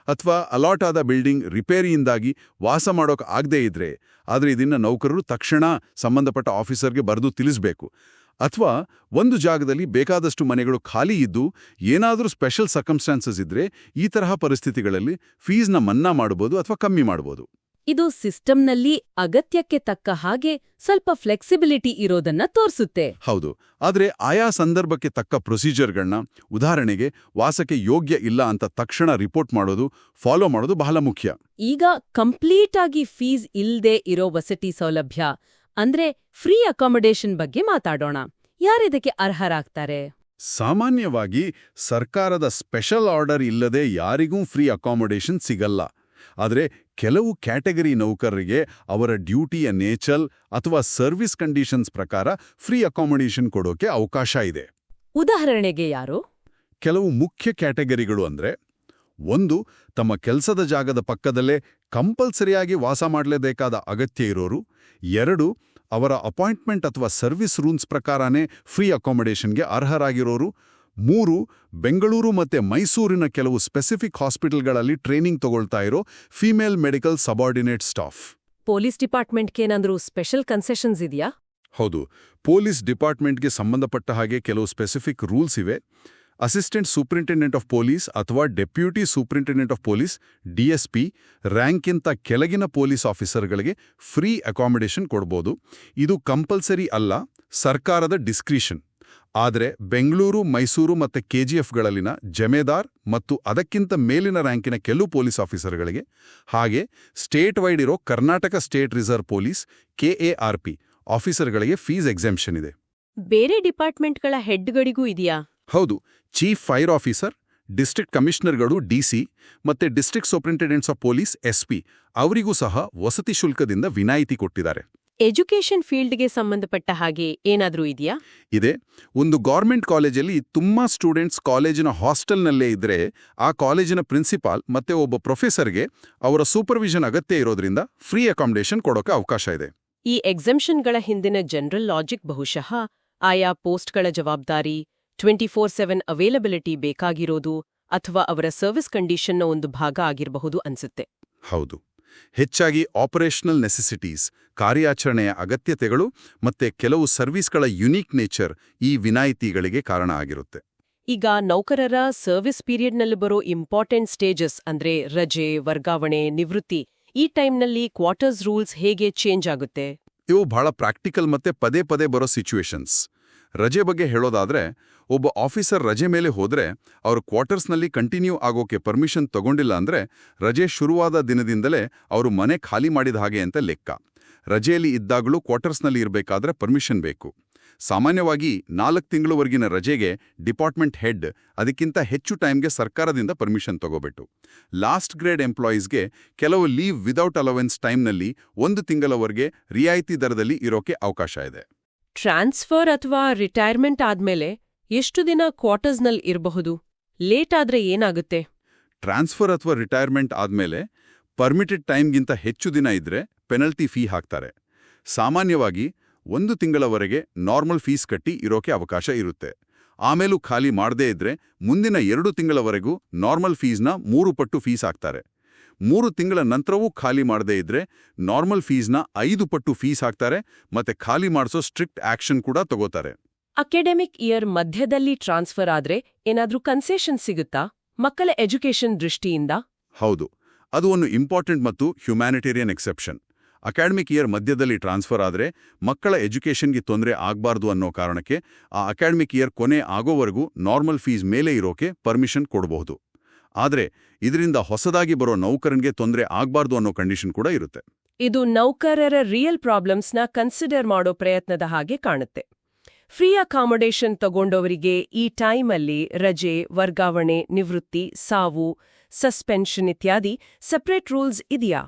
ಅಥವಾ ಅಲಾಟ್ ಆದ ಬಿಲ್ಡಿಂಗ್ ರಿಪೇರಿಯಿಂದಾಗಿ ವಾಸ ಮಾಡೋಕೆ ಆಗದೇ ಇದ್ರೆ, ಆದರೆ ಇದನ್ನು ನೌಕರರು ತಕ್ಷಣ ಸಂಬಂಧಪಟ್ಟ ಆಫೀಸರ್ಗೆ ಬರೆದು ತಿಳಿಸಬೇಕು. ಅಥವಾ ಒಂದು ಜಾಗದಲ್ಲಿ ಬೇಕಾದಷ್ಟು ಮನೆಗಳು ಖಾಲಿ ಇದ್ದು, ಏನಾದರೂ ಸ್ಪೆಷಲ್ ಸರ್ಕಮ್ಸ್ಟಾನ್ಸಸ್ ಇದ್ರೆ ಈ ತರಹ ಪರಿಸ್ಥಿತಿಗಳಲ್ಲಿ ಫೀಸ್ನ ಮನ್ನಾ ಮಾಡ್ಬೋದು ಅಥವಾ ಕಮ್ಮಿ ಮಾಡಬಹುದು ಇದು ಸಿಸ್ಟಮ್ನಲ್ಲಿ ಅಗತ್ಯಕ್ಕೆ ತಕ್ಕ ಹಾಗೆ ಸ್ವಲ್ಪ ಫ್ಲೆಕ್ಸಿಬಿಲಿಟಿ ಇರೋದನ್ನ ತೋರಿಸುತ್ತೆ. ಹೌದು. ಆದರೆ ಆಯಾ ಸಂದರ್ಭಕ್ಕೆ ತಕ್ಕ ಪ್ರೊಸೀಜರ್ಗಳನ್ನ ಉದಾಹರಣೆಗೆ ವಾಸಕ್ಕೆ ಯೋಗ್ಯ ಇಲ್ಲ ಅಂತ ತಕ್ಷಣ ರಿಪೋರ್ಟ್ ಮಾಡೋದು ಫಾಲೋ ಮಾಡೋದು ಬಹಳ ಮುಖ್ಯ. ಈಗ ಕಂಪ್ಲೀಟ್ ಆಗಿ ಫೀಸ್ ಇಲ್ಲದೆ ಇರೋ ವಸತಿ ಸೌಲಭ್ಯ ಅಂದ್ರೆ ಫ್ರೀ ಅಕಾಮಡೇಷನ್ ಬಗ್ಗೆ ಮಾತಾಡೋಣ. ಯಾರಿದಕ್ಕೆ ಅರ್ಹರಾಗ್ತಾರೆ? ಸಾಮಾನ್ಯವಾಗಿ ಸರ್ಕಾರದ ಸ್ಪೆಷಲ್ ಆರ್ಡರ್ ಇಲ್ಲದೆ ಯಾರಿಗೂ ಫ್ರೀ ಅಕಾಮಡೇಷನ್ ಸಿಗಲ್ಲ. ಆದರೆ ಕೆಲವು ಕ್ಯಾಟಗರಿ ನೌಕರರಿಗೆ ಅವರ ಡ್ಯೂಟಿಯ ನೇಚರ್ ಅಥವಾ ಸರ್ವಿಸ್ ಕಂಡೀಷನ್ಸ್ ಪ್ರಕಾರ ಫ್ರೀ ಅಕಾಮಡೇಷನ್ ಕೊಡೋಕೆ ಅವಕಾಶ ಇದೆ. ಉದಾಹರಣೆಗೆ ಯಾರು? ಕೆಲವು ಮುಖ್ಯ ಕ್ಯಾಟಗರಿಗಳು ಅಂದ್ರೆ ಒಂದು ತಮ್ಮ ಕೆಲಸದ ಜಾಗದ ಪಕ್ಕದಲ್ಲೇ ಕಂಪಲ್ಸರಿಯಾಗಿ ವಾಸ ಮಾಡಲೇಬೇಕಾದ ಅಗತ್ಯ ಇರೋರು ಎರಡು ಅವರ ಅಪಾಯಿಂಟ್ಮೆಂಟ್ ಅಥವಾ ಸರ್ವಿಸ್ ರೂಲ್ಸ್ ಪ್ರಕಾರನೇ ಫ್ರೀ ಅಕಾಮಡೇಷನ್ಗೆ ಅರ್ಹರಾಗಿರೋರು ಮೂರು ಬೆಂಗಳೂರು ಮತ್ತೆ ಮೈಸೂರಿನ ಕೆಲವು ಸ್ಪೆಸಿಫಿಕ್ ಹಾಸ್ಪಿಟಲ್ಗಳಲ್ಲಿ ಟ್ರೈನಿಂಗ್ ತಗೊಳ್ತಾ ಇರೋ female medical subordinate staff. Police ಡಿಪಾರ್ಟ್ಮೆಂಟ್ಗೇನಾದ್ರೂ special concessions ಇದೆಯಾ? ಹೌದು. ಪೊಲೀಸ್ ಡಿಪಾರ್ಟ್ಮೆಂಟ್ಗೆ ಸಂಬಂಧಪಟ್ಟ ಹಾಗೆ ಕೆಲವು ಸ್ಪೆಸಿಫಿಕ್ ರೂಲ್ಸ್ ಇವೆ. ಅಸಿಸ್ಟೆಂಟ್ ಸೂಪರಿಂಟೆಂಡೆಂಟ್ ಆಫ್ ಪೊಲೀಸ್ ಅಥವಾ deputy superintendent of police DSP ರ್ಯಾಂಕ್ಗಿಂತ ಕೆಳಗಿನ ಪೊಲೀಸ್ ಆಫೀಸರ್ಗಳಿಗೆ ಫ್ರೀ ಅಕಾಮಿಡೇಷನ್ ಕೊಡ್ಬೋದು. ಇದು ಕಂಪಲ್ಸರಿ ಅಲ್ಲ ಸರ್ಕಾರದ ಡಿಸ್ಕ್ರಿಷನ್. ಆದರೆ ಬೆಂಗಳೂರು ಮೈಸೂರು ಮತ್ತು ಕೆಜಿಎಫ್ಗಳಲ್ಲಿನ ಜಮೇದಾರ್ ಮತ್ತು ಅದಕ್ಕಿಂತ ಮೇಲಿನ ರ್ಯಾಂಕಿನ ಕೆಲವು ಪೊಲೀಸ್ ಆಫೀಸರ್ಗಳಿಗೆ ಹಾಗೆ ಸ್ಟೇಟ್ ವೈಡ್ ಇರೋ Karnataka state reserve police KARP ಆಫೀಸರ್ಗಳಿಗೆ fees exemption ಇದೆ. ಬೇರೆ ಡಿಪಾರ್ಟ್ಮೆಂಟ್ಗಳ ಹೆಡ್ಗಳಿಗೂ ಇದೆಯಾ? ಹೌದು ಚೀಫ್ ಫೈರ್ ಆಫೀಸರ್ ಡಿಸ್ಟ್ರಿಕ್ಟ್ ಕಮಿಷನರ್ಗಳು ಡಿಸಿ ಮತ್ತೆ district superintendents of police SP ಅವರಿಗೂ ಸಹ ವಸತಿ ಶುಲ್ಕದಿಂದ ವಿನಾಯಿತಿ ಕೊಟ್ಟಿದ್ದಾರೆ. ಎಜುಕೇಷನ್ ಫೀಲ್ಡ್ಗೆ ಸಂಬಂಧಪಟ್ಟ ಹಾಗೆ ಏನಾದರೂ ಇದೆಯಾ? ಇದೆ. ಒಂದು ಗೌರ್ಮೆಂಟ್ ಕಾಲೇಜಲ್ಲಿ ತುಂಬಾ ಸ್ಟೂಡೆಂಟ್ಸ್ ಕಾಲೇಜಿನ ಹಾಸ್ಟೆಲ್ನಲ್ಲೇ ಇದ್ರೆ ಆ ಕಾಲೇಜಿನ ಪ್ರಿನ್ಸಿಪಾಲ್ ಮತ್ತೆ ಒಬ್ಬ ಪ್ರೊಫೆಸರ್ಗೆ ಅವರ ಸೂಪರ್ವಿಷನ್ ಅಗತ್ಯ ಇರೋದ್ರಿಂದ ಫ್ರೀ ಅಕಾಮಡೇಷನ್ ಕೊಡೋಕೆ ಅವಕಾಶ ಇದೆ. ಈ ಎಕ್ಸೆಮ್ಷನ್ಗಳ ಹಿಂದಿನ ಜನರಲ್ ಲಾಜಿಕ್ ಬಹುಶಃ ಆಯಾ ಪೋಸ್ಟ್ಗಳ ಜವಾಬ್ದಾರಿ ಟ್ವೆಂಟಿ ಫೋರ್ ಸೆವೆನ್ ಅವೈಲಬಿಲಿಟಿ ಬೇಕಾಗಿರೋದು ಅಥವಾ ಅವರ ಸರ್ವಿಸ್ ಕಂಡೀಷನ್ನ ಒಂದು ಭಾಗ ಆಗಿರಬಹುದು ಅನ್ಸುತ್ತೆ. ಹೌದು. ಹೆಚ್ಚಾಗಿ ಆಪರೇಷನಲ್ ನೆಸೆಸಿಟೀಸ್ ಕಾರ್ಯಾಚರಣೆಯ ಅಗತ್ಯತೆಗಳು ಮತ್ತೆ ಕೆಲವು ಸರ್ವಿಸ್ಗಳ ಯುನೀಕ್ ನೇಚರ್ ಈ ವಿನಾಯಿತಿಗಳಿಗೆ ಕಾರಣ ಆಗಿರುತ್ತೆ. ಈಗ ನೌಕರರ ಸರ್ವಿಸ್ ಪೀರಿಯಡ್ನಲ್ಲಿ ಬರೋ ಇಂಪಾರ್ಟೆಂಟ್ ಸ್ಟೇಜಸ್ ಅಂದ್ರೆ ರಜೆ ವರ್ಗಾವಣೆ ನಿವೃತ್ತಿ ಈ ಟೈಮ್ನಲ್ಲಿ ಕ್ವಾರ್ಟರ್ಸ್ ರೂಲ್ಸ್ ಹೇಗೆ ಚೇಂಜ್ ಆಗುತ್ತೆ? ಇವು ಬಹಳ ಪ್ರಾಕ್ಟಿಕಲ್ ಮತ್ತೆ ಪದೇ ಪದೇ ಬರೋ ಸಿಚುವೇಶನ್ಸ್ ರಜೆ ಬಗ್ಗೆ ಹೇಳೋದಾದ್ರೆ, ಒಬ್ಬ ಆಫೀಸರ್ ರಜೆ ಮೇಲೆ ಹೋದರೆ ಅವ್ರ ಕ್ವಾರ್ಟರ್ಸ್ನಲ್ಲಿ ಕಂಟಿನ್ಯೂ ಆಗೋಕೆ ಪರ್ಮಿಷನ್ ತಗೊಂಡಿಲ್ಲ ಅಂದ್ರೆ ರಜೆ ಶುರುವಾದ ದಿನದಿಂದಲೇ ಅವರು ಮನೆ ಖಾಲಿ ಮಾಡಿದ ಹಾಗೆ ಅಂತ ಲೆಕ್ಕ. ರಜೆಯಲ್ಲಿ ಇದ್ದಾಗಲೂ ಕ್ವಾರ್ಟರ್ಸ್ನಲ್ಲಿ ಇರಬೇಕಾದ್ರೆ ಪರ್ಮಿಷನ್ ಬೇಕು. ಸಾಮಾನ್ಯವಾಗಿ ನಾಲ್ಕು ತಿಂಗಳವರೆಗಿನ ರಜೆಗೆ ಡಿಪಾರ್ಟ್ಮೆಂಟ್ ಹೆಡ್ ಅದಕ್ಕಿಂತ ಹೆಚ್ಚು ಟೈಮ್ಗೆ ಸರ್ಕಾರದಿಂದ ಪರ್ಮಿಷನ್ ತಗೋಬೇಕು. ಲಾಸ್ಟ್ ಗ್ರೇಡ್ ಎಂಪ್ಲಾಯೀಸ್ಗೆ ಕೆಲವು ಲೀವ್ ವಿದೌಟ್ ಅಲವೆನ್ಸ್ ಟೈಮ್ನಲ್ಲಿ ಒಂದು ತಿಂಗಳವರೆಗೆ ರಿಯಾಯಿತಿ ದರದಲ್ಲಿ ಇರೋಕೆ ಅವಕಾಶ ಇದೆ. ಟ್ರಾನ್ಸ್ಫರ್ ಅಥವಾ ರಿಟೈರ್ಮೆಂಟ್ ಆದ್ಮೇಲೆ ಎಷ್ಟು ದಿನ ಕ್ವಾರ್ಟರ್ಸ್ನಲ್ಲಿ ಇರಬಹುದು? ಲೇಟ್ ಆದ್ರೆ ಏನಾಗುತ್ತೆ? ಟ್ರಾನ್ಸ್ಫರ್ ಅಥವಾ ರಿಟೈರ್ಮೆಂಟ್ ಆದ್ಮೇಲೆ ಪರ್ಮಿಟೆಡ್ ಟೈಮ್ಗಿಂತ ಹೆಚ್ಚು ದಿನ ಇದ್ರೆ ಪೆನಲ್ಟಿ ಫೀ ಹಾಕ್ತಾರೆ. ಸಾಮಾನ್ಯವಾಗಿ ಒಂದು ತಿಂಗಳವರೆಗೆ ನಾರ್ಮಲ್ ಫೀಸ್ ಕಟ್ಟಿ ಇರೋಕೆ ಅವಕಾಶ ಇರುತ್ತೆ. ಆಮೇಲೂ ಖಾಲಿ ಮಾಡದೇ ಇದ್ರೆ ಮುಂದಿನ ಎರಡು ತಿಂಗಳವರೆಗೂ ನಾರ್ಮಲ್ ಫೀಸ್ನ ಮೂರು ಪಟ್ಟು ಫೀಸ್ ಹಾಕ್ತಾರೆ. ಮೂರು ತಿಂಗಳ ನಂತರವೂ ಖಾಲಿ ಮಾಡದೇ ಇದ್ರೆ ನಾರ್ಮಲ್ ಫೀಸ್ನ ಐದು ಪಟ್ಟು ಫೀಸ್ ಹಾಕ್ತಾರೆ ಮತ್ತೆ ಖಾಲಿ ಮಾಡಿಸೋ ಸ್ಟ್ರಿಕ್ಟ್ ಆಕ್ಷನ್ ಕೂಡ ತಗೋತಾರೆ. ಅಕಾಡೆಮಿಕ್ ಇಯರ್ ಮಧ್ಯದಲ್ಲಿ ಟ್ರಾನ್ಸ್ಫರ್ ಆದ್ರೆ ಏನಾದ್ರೂ ಕನ್ಸೆಷನ್ ಸಿಗುತ್ತಾ? ಮಕ್ಕಳ ಎಜುಕೇಷನ್ ದೃಷ್ಟಿಯಿಂದ? ಹೌದು. ಅದು ಒಂದು ಇಂಪಾರ್ಟೆಂಟ್ ಮತ್ತು ಹ್ಯುಮ್ಯಾನಿಟೇರಿಯನ್ ಎಕ್ಸೆಪ್ಷನ್. ಅಕಾಡೆಮಿಕ್ ಇಯರ್ ಮಧ್ಯದಲ್ಲಿ ಟ್ರಾನ್ಸ್ಫರ್ ಆದರೆ ಮಕ್ಕಳ ಎಜುಕೇಷನ್ಗೆ ತೊಂದರೆ ಆಗಬಾರ್ದು ಅನ್ನೋ ಕಾರಣಕ್ಕೆ ಆ ಅಕಾಡೆಮಿಕ್ ಇಯರ್ ಕೊನೆ ಆಗೋವರೆಗೂ ನಾರ್ಮಲ್ ಫೀಸ್ ಮೇಲೆ ಇರೋಕೆ ಪರ್ಮಿಷನ್ ಕೊಡಬಹುದು. ಆದರೆ ಇದರಿಂದ ಹೊಸದಾಗಿ ಬರೋ ನೌಕರನಿಗೆ ತೊಂದರೆ ಆಗಬಾರ್ದು ಅನ್ನೋ ಕಂಡೀಷನ್ ಕೂಡ ಇರುತ್ತೆ. ಇದು ನೌಕರರ ರಿಯಲ್ ಪ್ರಾಬ್ಲಮ್ಸ್ನ ಕನ್ಸಿಡರ್ ಮಾಡೋ ಪ್ರಯತ್ನದ ಹಾಗೆ ಕಾಣುತ್ತೆ. ಫ್ರೀ ಅಕಾಮಡೇಷನ್ ತಗೊಂಡವರಿಗೆ ಈ ಟೈಮಲ್ಲಿ ರಜೆ ವರ್ಗಾವಣೆ ನಿವೃತ್ತಿ ಸಾವು ಸಸ್ಪೆನ್ಷನ್ ಇತ್ಯಾದಿ ಸೆಪರೇಟ್ ರೂಲ್ಸ್ ಇದೆಯಾ?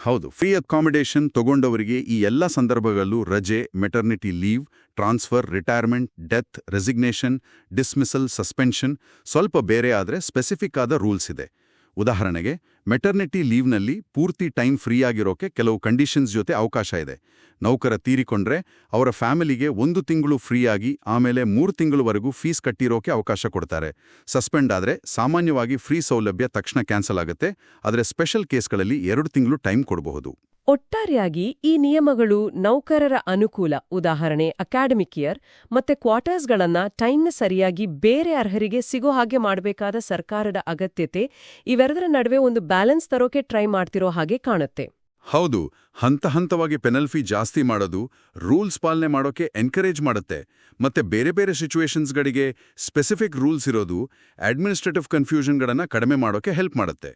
ಹೌದು ಫ್ರೀ ಅಕಾಮಿಡೇಷನ್ ತಗೊಂಡವರಿಗೆ ಈ ಎಲ್ಲ ಸಂದರ್ಭಗಳಲ್ಲೂ ರಜೆ maternity leave transfer, retirement, death, resignation, dismissal, suspension ಸ್ವಲ್ಪ ಬೇರೆ ಆದರೆ ಸ್ಪೆಸಿಫಿಕ್ ಆದ ರೂಲ್ಸ್ ಇದೆ. ಉದಾಹರಣೆಗೆ, ಮೆಟರ್ನಿಟಿ ಲೀವ್ನಲ್ಲಿ ಪೂರ್ತಿ ಟೈಮ್ ಫ್ರೀ ಆಗಿರೋಕೆ ಕೆಲವು ಕಂಡೀಷನ್ಸ್ ಜೊತೆ ಅವಕಾಶ ಇದೆ. ನೌಕರ ತೀರಿಕೊಂಡ್ರೆ ಅವರ ಫ್ಯಾಮಿಲಿಗೆ ಒಂದು ತಿಂಗಳು ಫ್ರೀ ಆಗಿ ಆಮೇಲೆ ಮೂರು ತಿಂಗಳವರೆಗೂ ಫೀಸ್ ಕಟ್ಟಿರೋಕೆ ಅವಕಾಶ ಕೊಡ್ತಾರೆ. ಸಸ್ಪೆಂಡ್ ಆದ್ರೆ ಸಾಮಾನ್ಯವಾಗಿ ಫ್ರೀ ಸೌಲಭ್ಯ ತಕ್ಷಣ ಕ್ಯಾನ್ಸಲ್ ಆಗುತ್ತೆ. ಆದರೆ ಸ್ಪೆಷಲ್ ಕೇಸ್ಗಳಲ್ಲಿ ಎರಡು ತಿಂಗಳು ಟೈಮ್ ಕೊಡಬಹುದು. ಒಟ್ಟಾರೆಯಾಗಿ ಈ ನಿಯಮಗಳು ನೌಕರರ ಅನುಕೂಲ ಉದಾಹರಣೆ ಅಕಾಡೆಮಿಕ್ ಇಯರ್ ಮತ್ತೆ ಕ್ವಾರ್ಟರ್ಸ್ಗಳನ್ನ ಟೈಮ್ನ ಸರಿಯಾಗಿ ಬೇರೆ ಅರ್ಹರಿಗೆ ಸಿಗೋ ಹಾಗೆ ಮಾಡಬೇಕಾದ ಸರ್ಕಾರದ ಅಗತ್ಯತೆ ಇವೆರಡರ ನಡುವೆ ಒಂದು ಬ್ಯಾಲೆನ್ಸ್ ತರೋಕೆ ಟ್ರೈ ಮಾಡ್ತಿರೋ ಹಾಗೆ ಕಾಣುತ್ತೆ. ಹೌದು ಹಂತ ಹಂತವಾಗಿ ಪೆನಲ್ಫಿ ಜಾಸ್ತಿ ಮಾಡೋದು ರೂಲ್ಸ್ ಪಾಲನೆ ಮಾಡೋಕೆ ಎನ್ಕರೇಜ್ ಮಾಡುತ್ತೆ. ಮತ್ತೆ ಬೇರೆ ಬೇರೆ ಸಿಚುವೇಶನ್ಸ್ಗಳಿಗೆ ಸ್ಪೆಸಿಫಿಕ್ ರೂಲ್ಸ್ ಇರೋದು ಅಡ್ಮಿನಿಸ್ಟ್ರೇಟಿವ್ ಕನ್ಫ್ಯೂಷನ್ಗಳನ್ನ ಕಡಿಮೆ ಮಾಡೋಕೆ ಹೆಲ್ಪ್ ಮಾಡುತ್ತೆ.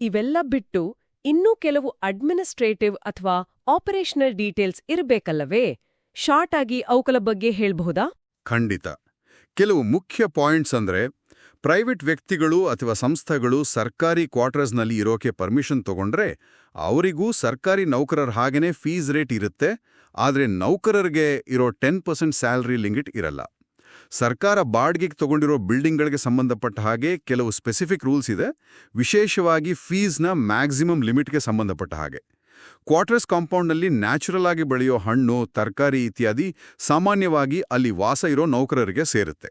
ಇವೆಲ್ಲ ಬಿಟ್ಟು ಇನ್ನೂ ಕೆಲವು ಅಡ್ಮಿನಿಸ್ಟ್ರೇಟಿವ್ ಅಥವಾ ಆಪರೇಷನಲ್ ಡೀಟೇಲ್ಸ್ ಇರಬೇಕಲ್ಲವೇ? ಶಾರ್ಟ್ ಆಗಿ ಅವುಗಳ ಬಗ್ಗೆ ಹೇಳ್ಬಹುದಾ? ಖಂಡಿತ. ಕೆಲವು ಮುಖ್ಯ ಪಾಯಿಂಟ್ಸ್ ಅಂದ್ರೆ, ಪ್ರೈವೇಟ್ ವ್ಯಕ್ತಿಗಳು ಅಥವಾ ಸಂಸ್ಥೆಗಳು ಸರ್ಕಾರಿ ಕ್ವಾರ್ಟರ್ಸ್ನಲ್ಲಿ ಇರೋಕೆ ಪರ್ಮಿಷನ್ ತಗೊಂಡ್ರೆ, ಅವರಿಗೂ ಸರ್ಕಾರಿ ನೌಕರರ ಹಾಗೇನೇ ಫೀಸ್ ರೇಟ್ ಇರುತ್ತೆ, ಆದರೆ ನೌಕರರಿಗೆ ಇರೋ ಟೆನ್ ಪರ್ಸೆಂಟ್ ಸ್ಯಾಲರಿ ಲಿಮಿಟ್ ಇರಲ್ಲ. ಸರ್ಕಾರ ಬಾಡ್ಗಿಗೆ ತಗೊಂಡಿರೋ ಬಿಲ್ಡಿಂಗ್ಗಳಿಗೆ ಸಂಬಂಧಪಟ್ಟ ಹಾಗೆ ಕೆಲವು ಸ್ಪೆಸಿಫಿಕ್ ರೂಲ್ಸ್ ಇದೆ. ವಿಶೇಷವಾಗಿ ಫೀಸ್ನ ಮ್ಯಾಕ್ಸಿಮಮ್ ಲಿಮಿಟ್ಗೆ ಸಂಬಂಧಪಟ್ಟ ಹಾಗೆ. ಕ್ವಾರ್ಟರ್ಸ್ ಕಾಂಪೌಂಡ್ನಲ್ಲಿ ನ್ಯಾಚುರಲ್ ಆಗಿ ಬೆಳೆಯೋ ಹಣ್ಣು, ತರಕಾರಿ ಇತ್ಯಾದಿ ಸಾಮಾನ್ಯವಾಗಿ ಅಲ್ಲಿ ವಾಸ ಇರೋ ನೌಕರರಿಗೆ ಸೇರುತ್ತೆ.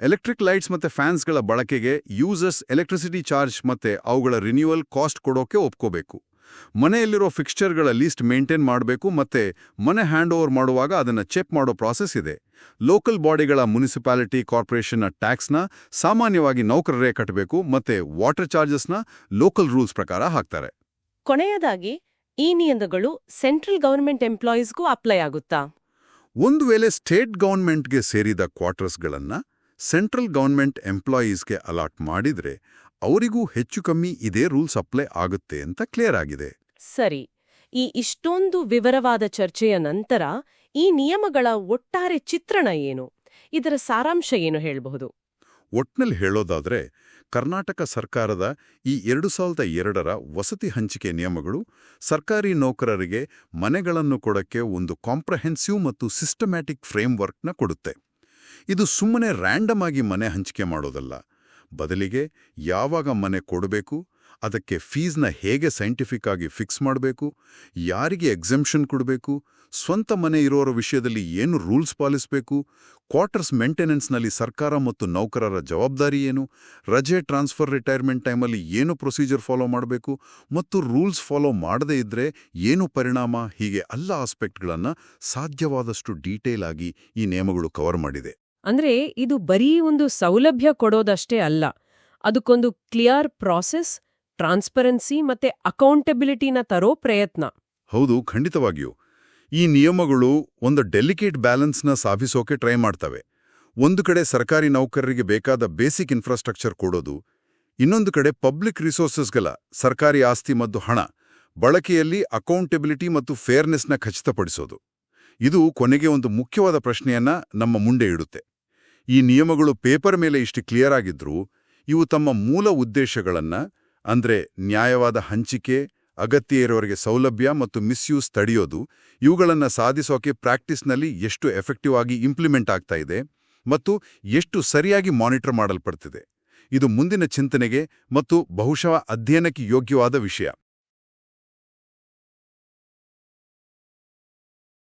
ಎಲೆಕ್ಟ್ರಿಕ್ ಲೈಟ್ಸ್ ಮತ್ತೆ ಫ್ಯಾನ್ಸ್ಗಳ ಬಳಕೆಗೆ ಯೂಸರ್ಸ್ ಎಲೆಕ್ಟ್ರಿಸಿಟಿ ಚಾರ್ಜ್ ಮತ್ತೆ ಅವುಗಳ ರಿನ್ಯೂವಲ್ ಕಾಸ್ಟ್ ಕೊಡೋಕೆ ಒಪ್ಕೋಬೇಕು. ಮನೆಯಲ್ಲಿರೋ ಫಿಕ್ಸ್ಚರ್ಗಳ ಲೀಸ್ಟ್ ಮೇಂಟೈನ್ ಮಾಡಬೇಕು ಮತ್ತೆ ಮನೆ ಹ್ಯಾಂಡ್ ಓವರ್ ಮಾಡುವಾಗ ಅದನ್ನು ಚೆಕ್ ಮಾಡೋ ಪ್ರಾಸೆಸ್ ಇದೆ. ಲೋಕಲ್ ಬಾಡಿಗಳ ಮುನಿಸಿಪಾಲಿಟಿ ಕಾರ್ಪೊರೇಷನ್ನ ಟ್ಯಾಕ್ಸ್ನ ಸಾಮಾನ್ಯವಾಗಿ ನೌಕರರೇ ಕಟ್ಟಬೇಕು ಮತ್ತೆ ವಾಟರ್ ಚಾರ್ಜಸ್ನ ಲೋಕಲ್ ರೂಲ್ಸ್ ಪ್ರಕಾರ ಹಾಕ್ತಾರೆ. ಕೊನೆಯದಾಗಿ ಈ ನಿಯಮಗಳು ಸೆಂಟ್ರಲ್ ಗವರ್ಮೆಂಟ್ ಎಂಪ್ಲಾಯೀಸ್ಗೂ ಅಪ್ಲೈ ಆಗುತ್ತಾ? ಒಂದು ವೇಳೆ ಸ್ಟೇಟ್ ಗವರ್ಮೆಂಟ್ಗೆ ಸೇರಿದ ಕ್ವಾರ್ಟರ್ಸ್ಗಳನ್ನು ಸೆಂಟ್ರಲ್ ಗವರ್ಮೆಂಟ್ ಎಂಪ್ಲಾಯೀಸ್ಗೆ ಅಲಾಟ್ ಮಾಡಿದ್ರೆ ಅವರಿಗೂ ಹೆಚ್ಚು ಕಮ್ಮಿ ಇದೇ ರೂಲ್ಸ್ ಅಪ್ಲೈ ಆಗುತ್ತೆ ಅಂತ ಕ್ಲಿಯರ್ ಆಗಿದೆ. ಸರಿ. ಈ ಇಷ್ಟೊಂದು ವಿವರವಾದ ಚರ್ಚೆಯ ನಂತರ ಈ ನಿಯಮಗಳ ಒಟ್ಟಾರೆ ಚಿತ್ರಣ ಏನು? ಇದರ ಸಾರಾಂಶ ಏನು ಹೇಳಬಹುದು? ಒಟ್ನಲ್ಲಿ ಹೇಳೋದಾದ್ರೆ ಕರ್ನಾಟಕ ಸರ್ಕಾರದ ಈ ಎರಡು ಸಾವಿರದ ಎರಡರ ವಸತಿ ಹಂಚಿಕೆ ನಿಯಮಗಳು ಸರ್ಕಾರಿ ನೌಕರರಿಗೆ ಮನೆಗಳನ್ನು ಕೊಡಕ್ಕೆ ಒಂದು ಕಾಂಪ್ರಹೆನ್ಸಿವ್ ಮತ್ತು ಸಿಸ್ಟಮ್ಯಾಟಿಕ್ ಫ್ರೇಮ್ವರ್ಕ್ನ ಕೊಡುತ್ತೆ. ಇದು ಸುಮ್ಮನೆ ರ್ಯಾಂಡಮ್ ಆಗಿ ಮನೆ ಹಂಚಿಕೆ ಮಾಡೋದಲ್ಲ. ಬದಲಿಗೆ ಯಾವಾಗ ಮನೆ ಕೊಡಬೇಕು, ಅದಕ್ಕೆ ಫೀಸ್ನ ಹೇಗೆ ಸೈಂಟಿಫಿಕ್ ಆಗಿ ಫಿಕ್ಸ್ ಮಾಡಬೇಕು, ಯಾರಿಗೆ ಎಕ್ಸೆಂಪ್ಷನ್ ಕೊಡಬೇಕು, ಸ್ವಂತ ಮನೆ ಇರೋರ ವಿಷಯದಲ್ಲಿ ಏನು ರೂಲ್ಸ್ ಪಾಲಿಸಬೇಕು ಕ್ವಾರ್ಟರ್ಸ್ ಮೇಂಟೆನೆನ್ಸ್ನಲ್ಲಿ ಸರ್ಕಾರ ಮತ್ತು ನೌಕರರ ಜವಾಬ್ದಾರಿ ಏನು, ರಜೆ ಟ್ರಾನ್ಸ್ಫರ್ ರಿಟೈರ್ಮೆಂಟ್ ಟೈಮಲ್ಲಿ ಏನು ಪ್ರೊಸೀಜರ್ ಫಾಲೋ ಮಾಡಬೇಕು ಮತ್ತು ರೂಲ್ಸ್ ಫಾಲೋ ಮಾಡದೇ ಇದ್ದರೆ ಏನು ಪರಿಣಾಮ, ಹೀಗೆ ಎಲ್ಲ ಆಸ್ಪೆಕ್ಟ್ಗಳನ್ನು ಸಾಧ್ಯವಾದಷ್ಟು ಡೀಟೇಲ್ ಆಗಿ ಈ ನಿಯಮಗಳು ಕವರ್ ಮಾಡಿದೆ. ಅಂದ್ರೆ ಇದು ಬರೀ ಒಂದು ಸೌಲಭ್ಯ ಕೊಡೋದಷ್ಟೇ ಅಲ್ಲ, ಅದಕ್ಕೊಂದು ಕ್ಲಿಯರ್ ಪ್ರಾಸೆಸ್, ಟ್ರಾನ್ಸ್ಪರೆನ್ಸಿ ಮತ್ತೆ ಅಕೌಂಟೆಬಿಲಿಟಿನ ತರೋ ಪ್ರಯತ್ನ. ಹೌದು, ಖಂಡಿತವಾಗಿಯೂ. ಈ ನಿಯಮಗಳು ಒಂದು ಡೆಲಿಕೇಟ್ ಬ್ಯಾಲೆನ್ಸ್ನ ಸಾಧಿಸೋಕೆ ಟ್ರೈ ಮಾಡ್ತವೆ. ಒಂದು ಕಡೆ ಸರ್ಕಾರಿ ನೌಕರರಿಗೆ ಬೇಕಾದ ಬೇಸಿಕ್ ಇನ್ಫ್ರಾಸ್ಟ್ರಕ್ಚರ್ ಕೊಡೋದು, ಇನ್ನೊಂದು ಕಡೆ ಪಬ್ಲಿಕ್ ರಿಸೋರ್ಸಸ್ಗಳ ಸರ್ಕಾರಿ ಆಸ್ತಿ ಮತ್ತು ಹಣ ಬಳಕೆಯಲ್ಲಿ ಅಕೌಂಟೆಬಿಲಿಟಿ ಮತ್ತು ಫೇರ್ನೆಸ್ನ ಖಚಿತಪಡಿಸೋದು. ಇದು ಕೊನೆಗೆ ಒಂದು ಮುಖ್ಯವಾದ ಪ್ರಶ್ನೆಯನ್ನ ನಮ್ಮ ಮುಂದೆ ಇಡುತ್ತೆ. ಈ ನಿಯಮಗಳು ಪೇಪರ್ ಮೇಲೆ ಇಷ್ಟು ಕ್ಲಿಯರ್ ಆಗಿದ್ರೂ ಇವು ತಮ್ಮ ಮೂಲ ಉದ್ದೇಶಗಳನ್ನ, ಅಂದ್ರೆ ನ್ಯಾಯವಾದ ಹಂಚಿಕೆ, ಅಗತ್ಯ ಇರೋರಿಗೆ ಸೌಲಭ್ಯ ಮತ್ತು ಮಿಸ್ಯೂಸ್ ತಡೆಯೋದು, ಇವುಗಳನ್ನ ಸಾಧಿಸೋಕೆ ಪ್ರಾಕ್ಟೀಸ್ನಲ್ಲಿ ಎಷ್ಟು ಎಫೆಕ್ಟಿವ್ ಆಗಿ ಇಂಪ್ಲಿಮೆಂಟ್ ಆಗ್ತಾ ಇದೆ ಮತ್ತು ಎಷ್ಟು ಸರಿಯಾಗಿ ಮಾನಿಟರ್ ಮಾಡಲ್ಪಡ್ತಿದೆ. ಇದು ಮುಂದಿನ ಚಿಂತನೆಗೆ ಮತ್ತು ಬಹುಶಃ ಅಧ್ಯಯನಕ್ಕೆ ಯೋಗ್ಯವಾದ ವಿಷಯ.